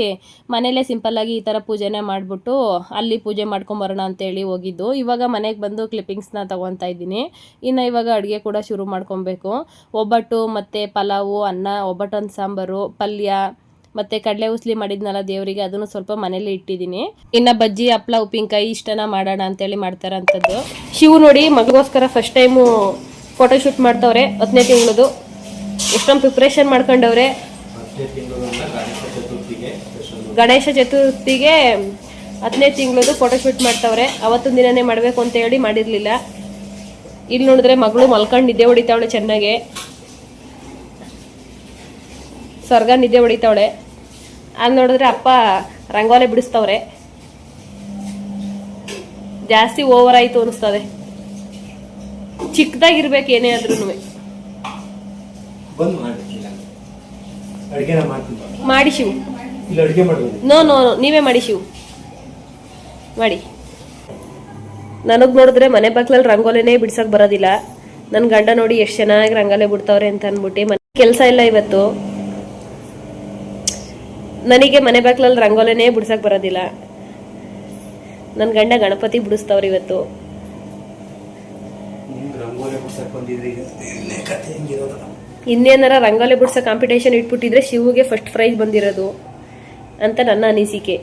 ಮನೇಲೇ ಸಿಂಪಲ್ಲಾಗಿ ಈ ಥರ ಪೂಜೆನೇ ಮಾಡಿಬಿಟ್ಟು ಅಲ್ಲಿ ಪೂಜೆ ಮಾಡ್ಕೊಂಬರೋಣ ಅಂತೇಳಿ ಹೋಗಿದ್ದು. ಇವಾಗ ಮನೆಗೆ ಬಂದು ಕ್ಲಿಪ್ಪಿಂಗ್ಸ್ನ ತೊಗೊತಾ ಇದ್ದೀನಿ. ಇನ್ನು ಇವಾಗ ಅಡುಗೆ ಕೂಡ ಶುರು ಮಾಡ್ಕೊಬೇಕು. ಒಬ್ಬಟ್ಟು ಮತ್ತು ಪಲಾವು, ಅನ್ನ ಒಬ್ಬಟ್ಟೊಂದು ಸಾಂಬಾರು, ಪಲ್ಯ ಮತ್ತು ಕಡಲೆ ಉಸ್ಲಿ ಮಾಡಿದ್ನಲ್ಲ ದೇವರಿಗೆ, ಅದನ್ನು ಸ್ವಲ್ಪ ಮನೇಲಿ ಇಟ್ಟಿದ್ದೀನಿ. ಇನ್ನ ಬಜ್ಜಿ, ಹಪ್ಳ, ಉಪ್ಪಿನಕಾಯಿ ಇಷ್ಟನ ಮಾಡೋಣ ಅಂತೇಳಿ ಮಾಡ್ತಾರಂಥದ್ದು ಶಿವು ನೋಡಿ, ಮಗಗೋಸ್ಕರ ಫಸ್ಟ್ ಟೈಮು ಫೋಟೋಶೂಟ್ ಮಾಡ್ತವ್ರೆ ಹತ್ತನೇ ತಿಂಗಳದು. ಎಷ್ಟೊಂದು ಪ್ರಿಪ್ರೇಷನ್ ಮಾಡ್ಕೊಂಡವ್ರೆ. ಗಣೇಶ ಚತುರ್ಥಿಗೆ ಹತ್ತನೇ ತಿಂಗಳದು ಫೋಟೋಶೂಟ್ ಮಾಡ್ತವ್ರೆ. ಅವತ್ತು ದಿನನೇ ಮಾಡಬೇಕು ಅಂತ ಹೇಳಿ ಮಾಡಿರಲಿಲ್ಲ. ಇಲ್ಲಿ ನೋಡಿದ್ರೆ ಮಗಳು ಮಲ್ಕೊಂಡು ನಿದ್ದೆ ಹೊಡಿತಾವಳೆ ಚೆನ್ನಾಗೆ. ಸ್ವರ್ಗ ನಿದ್ದೆ ಹೊಡಿತಾವಳೆ. ಅಲ್ಲಿ ನೋಡಿದ್ರೆ ಅಪ್ಪ ರಂಗೋಲೆ ಬಿಡಿಸ್ತವ್ರೆ. ಜಾಸ್ತಿ ಓವರ್ ಆಯಿತು ಅನಿಸ್ತದೆ. ಚಿಕ್ಕದಾಗಿರ್ಬೇಕು ಏನೇ ಆದ್ರೂ ಮಾಡಿ ಶಿವು. ನೋ ನೋ ನೀವೇ ಮಾಡಿ ಶಿವು. ಮಾಡಿ. ನನಗೆ ನೋಡಿದ್ರೆ ಮನೆ ಬಗ್ಲಲ್ಲಿ ರಂಗೋಲಿನೇ ಬಿಡ್ಸಕ್ ಬರೋದಿಲ್ಲ. ನನ್ನ ಗಂಡ ನೋಡಿ ಎಷ್ಟು ಚೆನ್ನಾಗಿ ರಂಗೋಲೆ ಬಿಡ್ತಾವ್ರೆ ಅಂತ ಅಂದ್ಬಿಟ್ಟು ಮನೆ ಕೆಲಸ ಇಲ್ಲ ಇವತ್ತು. ನನಗೆ ಮನೆ ಬಾಗ್ಲಲ್ಲಿ ರಂಗೋಲಿನೇ ಬಿಡ್ಸಕ್ ಬರೋದಿಲ್ಲ. ನನ್ನ ಗಂಡ ಗಣಪತಿ ಬಿಡಿಸ್ತವ್ರ ಇವತ್ತು. ಇನ್ನೇನಾರ ರಂಗೋಲೆ ಬಿಡ್ಸೋ ಕಾಂಪಿಟೇಷನ್ ಇಟ್ಬಿಟ್ಟಿದ್ರೆ ಶಿವಗೆ ಫಸ್ಟ್ ಪ್ರೈಸ್ ಬಂದಿರೋದು ಅಂತ ನನ್ನ ಅನಿಸಿಕೆ.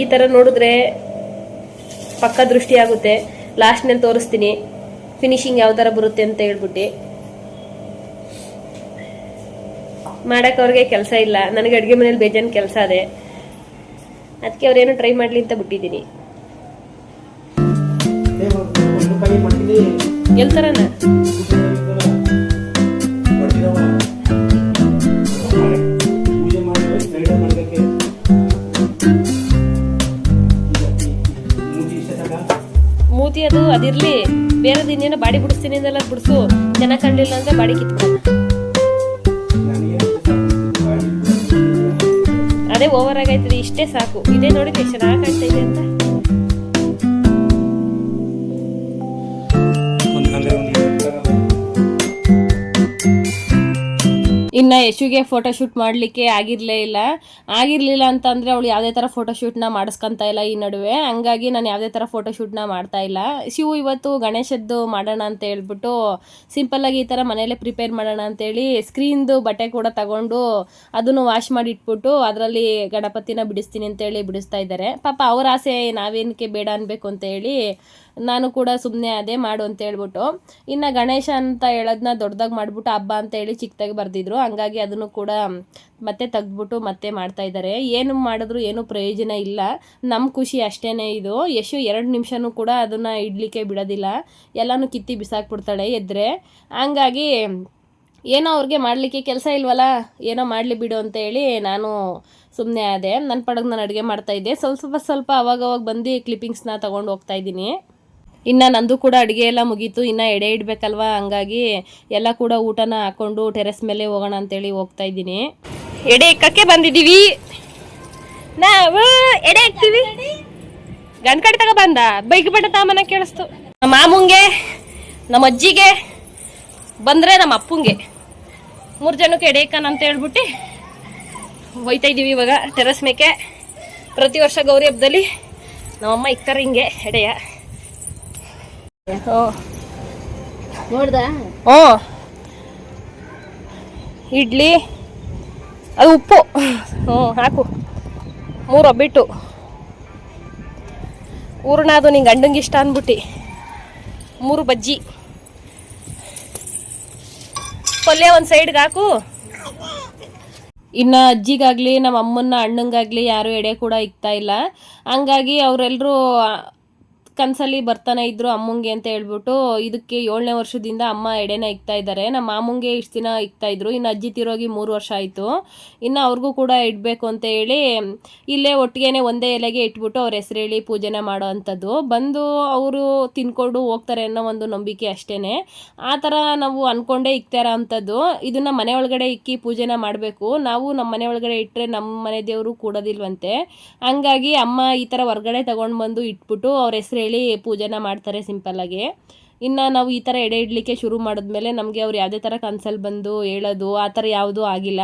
ಈ ಥರ ನೋಡಿದ್ರೆ ಪಕ್ಕ ದೃಷ್ಟಿ ಆಗುತ್ತೆ. ಲಾಸ್ಟ್ನಲ್ಲಿ ತೋರಿಸ್ತೀನಿ. ಫಿನಿಶಿಂಗ್ ಯಾವ ಥರ ಬರುತ್ತೆ ಅಂತ ಹೇಳ್ಬಿಟ್ಟು. ಮಾಡಕ್ಕೆ ಅವ್ರಿಗೆ ಕೆಲಸ ಇಲ್ಲ. ನನಗೆ ಅಡುಗೆ ಮನೇಲಿ ಬೇಜಾನ್ ಕೆಲಸ ಅದೇ. ಅದಕ್ಕೆ ಅವ್ರೇನು ಟ್ರೈ ಮಾಡಲಿ ಅಂತ ಬಿಟ್ಟಿದ್ದೀನಿ. ಎಲ್ತರನ? ಮೂತಿ ಅದು ಅದಿರ್ಲಿ. ಬೇರೆದು ಇನ್ನೇನೋ ಬಾಡಿ ಬಿಡಿಸ್ತೀನಿ ಅಂದೆಲ್ಲ ಬಿಡಿಸು. ಚೆನ್ನಾಗಿ ಕಂಡಿಲ್ಲ ಅಂದ್ರೆ ಬಾಡಿ ಕಿತ್ಕೊ. ಆಗೈತದೆ ಇಷ್ಟೇ ಸಾಕು. ಇದೇ ನೋಡಿ ಎಷ್ಟು ಚೆನ್ನಾಗಿ ಕಾಣ್ತಾ ಇದೆ ಅಂತ. ಯಶುಗೆ ಫೋಟೋಶೂಟ್ ಮಾಡಲಿಕ್ಕೆ ಆಗಿರಲೇ ಇಲ್ಲ. ಆಗಿರಲಿಲ್ಲ ಅಂತಂದರೆ ಅವಳು ಯಾವುದೇ ಥರ ಫೋಟೋ ಶೂಟ್ನ ಮಾಡಿಸ್ಕೊಂತ ಇಲ್ಲ ಈ ನಡುವೆ. ಹಂಗಾಗಿ ನಾನು ಯಾವುದೇ ಥರ ಫೋಟೋ ಶೂಟ್ನ ಮಾಡ್ತಾ ಇಲ್ಲ. ಶಿವು ಇವತ್ತು ಗಣೇಶದ್ದು ಮಾಡೋಣ ಅಂತ ಹೇಳ್ಬಿಟ್ಟು ಸಿಂಪಲ್ಲಾಗಿ ಈ ಥರ ಮನೆಯಲ್ಲೇ ಪ್ರಿಪೇರ್ ಮಾಡೋಣ ಅಂತೇಳಿ ಸ್ಕ್ರೀನ್ದು ಬಟ್ಟೆ ಕೂಡ ತಗೊಂಡು ಅದನ್ನು ವಾಶ್ ಮಾಡಿ ಇಟ್ಬಿಟ್ಟು ಅದರಲ್ಲಿ ಗಣಪತಿನ ಬಿಡಿಸ್ತೀನಿ ಅಂತೇಳಿ ಬಿಡಿಸ್ತಾ ಇದ್ದಾರೆ. ಪಾಪ ಅವ್ರ ಆಸೆ ನಾವೇನಕ್ಕೆ ಬೇಡ ಅನ್ಬೇಕು ಅಂತ ಹೇಳಿ ನಾನು ಕೂಡ ಸುಮ್ಮನೆ ಅದೇ ಮಾಡು ಅಂತ ಹೇಳ್ಬಿಟ್ಟು. ಇನ್ನು ಗಣೇಶ ಅಂತ ಹೇಳೋದನ್ನ ದೊಡ್ಡದಾಗಿ ಮಾಡಿಬಿಟ್ಟು ಹಬ್ಬ ಅಂತ ಹೇಳಿ ಚಿಕ್ಕದಾಗಿ ಬರೆದಿದ್ರು. ಹಂಗಾಗಿ ಅದನ್ನು ಕೂಡ ಮತ್ತೆ ತೆಗ್ದ್ಬಿಟ್ಟು ಮತ್ತೆ ಮಾಡ್ತಾ ಇದ್ದಾರೆ. ಏನು ಮಾಡಿದ್ರು ಏನೂ ಪ್ರಯೋಜನ ಇಲ್ಲ. ನಮ್ಮ ಖುಷಿ ಅಷ್ಟೇ ಇದು. ಯಶು ಎರಡು ನಿಮಿಷನೂ ಕೂಡ ಅದನ್ನು ಇಡಲಿಕ್ಕೆ ಬಿಡೋದಿಲ್ಲ. ಎಲ್ಲನೂ ಕಿತ್ತಿ ಬಿಸಾಕ್ಬಿಡ್ತಾಳೆ ಎದ್ರೆ. ಹಂಗಾಗಿ ಏನೋ ಅವ್ರಿಗೆ ಮಾಡಲಿಕ್ಕೆ ಕೆಲಸ ಇಲ್ವಲ್ಲ? ಏನೋ ಮಾಡಲಿ ಬಿಡು ಅಂತ ಹೇಳಿ ನಾನು ಸುಮ್ಮನೆ ಆದೆ. ನನ್ನ ಪಡಗೆ ನಾನು ಅಡುಗೆ ಮಾಡ್ತಾಯಿದ್ದೆ ಸ್ವಲ್ಪ ಸ್ವಲ್ಪ ಸ್ವಲ್ಪ ಅವಾಗವಾಗ ಅವಾಗ ಬಂದು ಕ್ಲಿಪ್ಪಿಂಗ್ಸ್ನ ತೊಗೊಂಡು ಹೋಗ್ತಾ ಇದ್ದೀನಿ. ಇನ್ನು ನಂದು ಕೂಡ ಅಡುಗೆ ಎಲ್ಲ ಮುಗೀತು, ಇನ್ನು ಎಡೆ ಇಡಬೇಕಲ್ವಾ? ಹಂಗಾಗಿ ಎಲ್ಲ ಕೂಡ ಊಟನ ಹಾಕ್ಕೊಂಡು ಟೆರೆಸ್ ಮೇಲೆ ಹೋಗೋಣ ಅಂತೇಳಿ ಹೋಗ್ತಾ ಇದ್ದೀನಿ. ಎಡೆ ಇಕ್ಕಕ್ಕೆ ಬಂದಿದ್ದೀವಿ. ನಾವು ಎಡೆ ಇಕ್ತೀವಿ ಗಂಡ್ ಕಡೆ ತಗೋ ಬಂದ? ಬೈಕ್ ಬಟ್ಟ ತಾಮನ ಕೇಳಿಸ್ತು. ನಮ್ಮ ಮಾಮುಂಗೆ, ನಮ್ಮ ಅಜ್ಜಿಗೆ, ಬಂದರೆ ನಮ್ಮ ಅಪ್ಪಂಗೆ. ಮೂರು ಜನಕ್ಕೆ ಎಡೆ ಇಕ್ಕನ ಅಂತ ಹೇಳ್ಬಿಟ್ಟು ಹೋಯ್ತಾ ಇದ್ದೀವಿ ಇವಾಗ ಟೆರಸ್ ಮೇಕೆ. ಪ್ರತಿ ವರ್ಷ ಗೌರಿ ಹಬ್ಬದಲ್ಲಿ ನಮ್ಮಮ್ಮ ಇಕ್ತಾರೆ ಹಿಂಗೆ ಎಡೆಯ. ಓ. ಇಡ್ಲಿ ಅದು ಉಪ್ಪು. ಹ್ಞೂ ಹಾಕು. ಮೂರು ಒಬ್ಬಿಟ್ಟು. ಹೂರ್ಣ ಅದು ನಿಂಗೆ ಗಂಡಂಗೆ ಇಷ್ಟ ಅಂದ್ಬಿಟ್ಟು ಮೂರು ಬಜ್ಜಿ. ಪಲ್ಯ ಒಂದು ಸೈಡ್ಗೆ ಹಾಕು. ಇನ್ನು ಅಜ್ಜಿಗಾಗಲಿ ನಮ್ಮ ಅಮ್ಮನ ಅಣ್ಣಂಗಾಗಲಿ ಯಾರೂ ಎಡೆ ಕೂಡ ಇಕ್ತಾ ಇಲ್ಲ. ಹಂಗಾಗಿ ಅವರೆಲ್ಲರೂ ಕನಸಲ್ಲಿ ಬರ್ತಾನೆ ಇದ್ರು ಅಮ್ಮಂಗೆ ಅಂತ ಹೇಳ್ಬಿಟ್ಟು ಇದಕ್ಕೆ ಏಳನೇ ವರ್ಷದಿಂದ ಅಮ್ಮ ಎಡೆನ ಇಕ್ತಾ ಇದ್ದಾರೆ. ನಮ್ಮ ಮಾಮುಂಗೆ ಇಷ್ಟು ದಿನ ಇಕ್ತಾ ಇದ್ರು. ಇನ್ನು ಅಜ್ಜಿ ತಿರೋಗಿ ಮೂರು ವರ್ಷ ಆಯಿತು. ಇನ್ನು ಅವ್ರಿಗೂ ಕೂಡ ಇಡಬೇಕು ಅಂತ ಹೇಳಿ ಇಲ್ಲೇ ಒಟ್ಟಿಗೆನೆ ಒಂದೇ ಎಲೆಗೆ ಇಟ್ಬಿಟ್ಟು ಅವ್ರ ಹೆಸರು ಹೇಳಿ ಪೂಜೆನ ಮಾಡೋ ಅಂಥದ್ದು. ಬಂದು ಅವರು ತಿನ್ಕೊಂಡು ಹೋಗ್ತಾರೆ ಅನ್ನೋ ಒಂದು ನಂಬಿಕೆ ಅಷ್ಟೇ ಆ ಥರ ನಾವು ಅಂದ್ಕೊಂಡೇ ಇಕ್ತಾರ ಅಂಥದ್ದು. ಇದನ್ನು ಮನೆ ಒಳಗಡೆ ಇಕ್ಕಿ ಪೂಜೆನ ಮಾಡಬೇಕು. ನಾವು ನಮ್ಮ ಮನೆ ಒಳಗಡೆ ಇಟ್ಟರೆ ನಮ್ಮ ಮನೆ ದೇವರು ಕೂಡೋದಿಲ್ವಂತೆ. ಹಂಗಾಗಿ ಅಮ್ಮ ಈ ಥರ ಹೊರಗಡೆ ತಗೊಂಡು ಬಂದು ಇಟ್ಬಿಟ್ಟು ಅವ್ರ ಹೆಸರು ಹೇಳಿ ಪೂಜೆನ ಮಾಡ್ತಾರೆ ಸಿಂಪಲ್ಲಾಗಿ. ಇನ್ನು ನಾವು ಈ ಥರ ಎಡೆ ಇಡಲಿಕ್ಕೆ ಶುರು ಮಾಡಿದ್ಮೇಲೆ ನಮಗೆ ಅವ್ರು ಯಾವುದೇ ಥರ ಕನ್ಸಲ್ಲಿ ಬಂದು ಹೇಳೋದು, ಆ ಥರ ಯಾವುದೂ ಆಗಿಲ್ಲ.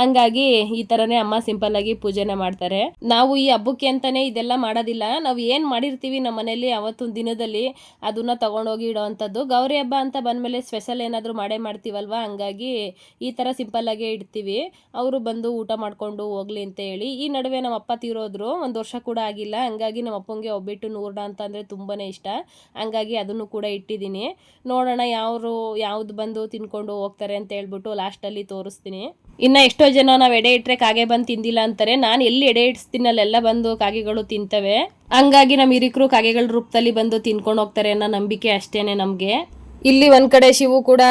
ಹಂಗಾಗಿ ಈ ಥರನೇ ಅಮ್ಮ ಸಿಂಪಲ್ಲಾಗಿ ಪೂಜೆನ ಮಾಡ್ತಾರೆ. ನಾವು ಈ ಹಬ್ಬಕ್ಕೆ ಅಂತಲೇ ಇದೆಲ್ಲ ಮಾಡೋದಿಲ್ಲ. ನಾವು ಏನು ಮಾಡಿರ್ತೀವಿ ನಮ್ಮ ಮನೇಲಿ ಅವತ್ತೊಂದು ದಿನದಲ್ಲಿ ಅದನ್ನ ತೊಗೊಂಡೋಗಿ ಇಡೋವಂಥದ್ದು. ಗೌರಿ ಹಬ್ಬ ಅಂತ ಬಂದಮೇಲೆ ಸ್ಪೆಷಲ್ ಏನಾದರೂ ಮಾಡೇ ಮಾಡ್ತೀವಲ್ವ? ಹಂಗಾಗಿ ಈ ಥರ ಸಿಂಪಲ್ಲಾಗೇ ಇಡ್ತೀವಿ. ಅವರು ಬಂದು ಊಟ ಮಾಡಿಕೊಂಡು ಹೋಗ್ಲಿ ಅಂತ ಹೇಳಿ. ಈ ನಡುವೆ ನಮ್ಮ ಅಪ್ಪ ತೀರೋದ್ರು. ಒಂದು ವರ್ಷ ಕೂಡ ಆಗಿಲ್ಲ. ಹಂಗಾಗಿ ನಮ್ಮ ಅಪ್ಪಂಗೆ ಒಬ್ಬಿಟ್ಟು ನೂರ್ಣ ಅಂತ ಅಂದರೆ ತುಂಬಾ ಇಷ್ಟ. ಹಂಗಾಗಿ ಅದನ್ನು ಕೂಡ ಇಟ್ಟಿದ್ದೀನಿ ನೋಡೋಣ ಯಾರು ಯಾವ್ದು ಬಂದು ತಿನ್ಕೊಂಡು ಹೋಗ್ತಾರೆ ಅಂತ ಹೇಳ್ಬಿಟ್ಟು ಲಾಸ್ಟಲ್ಲಿ ತೋರಿಸ್ತೀನಿ. ಇನ್ನು ಎಷ್ಟೋ ಜನ ನಾವು ಎಡೆ ಇಟ್ಟರೆ ಕಾಗೆ ಬಂದು ತಿಂದಿಲ್ಲ ಅಂತಾರೆ. ನಾನು ಎಲ್ಲಿ ಎಡೆ ಇಡ್ಸ್ತೀನಿ ಅಲ್ಲೆಲ್ಲ ಬಂದು ಕಾಗೆಗಳು ತಿಂತವೆ. ಹಂಗಾಗಿ ನಮ್ಮ ಹಿರಿಕರು ಕಾಗೆಗಳ ರೂಪದಲ್ಲಿ ಬಂದು ತಿನ್ಕೊಂಡು ಹೋಗ್ತಾರೆ ಅನ್ನೋ ನಂಬಿಕೆ ಅಷ್ಟೇನೆ ನಮಗೆ. ಇಲ್ಲಿ ಒಂದ್ ಕಡೆ ಶಿವು ಕೂಡ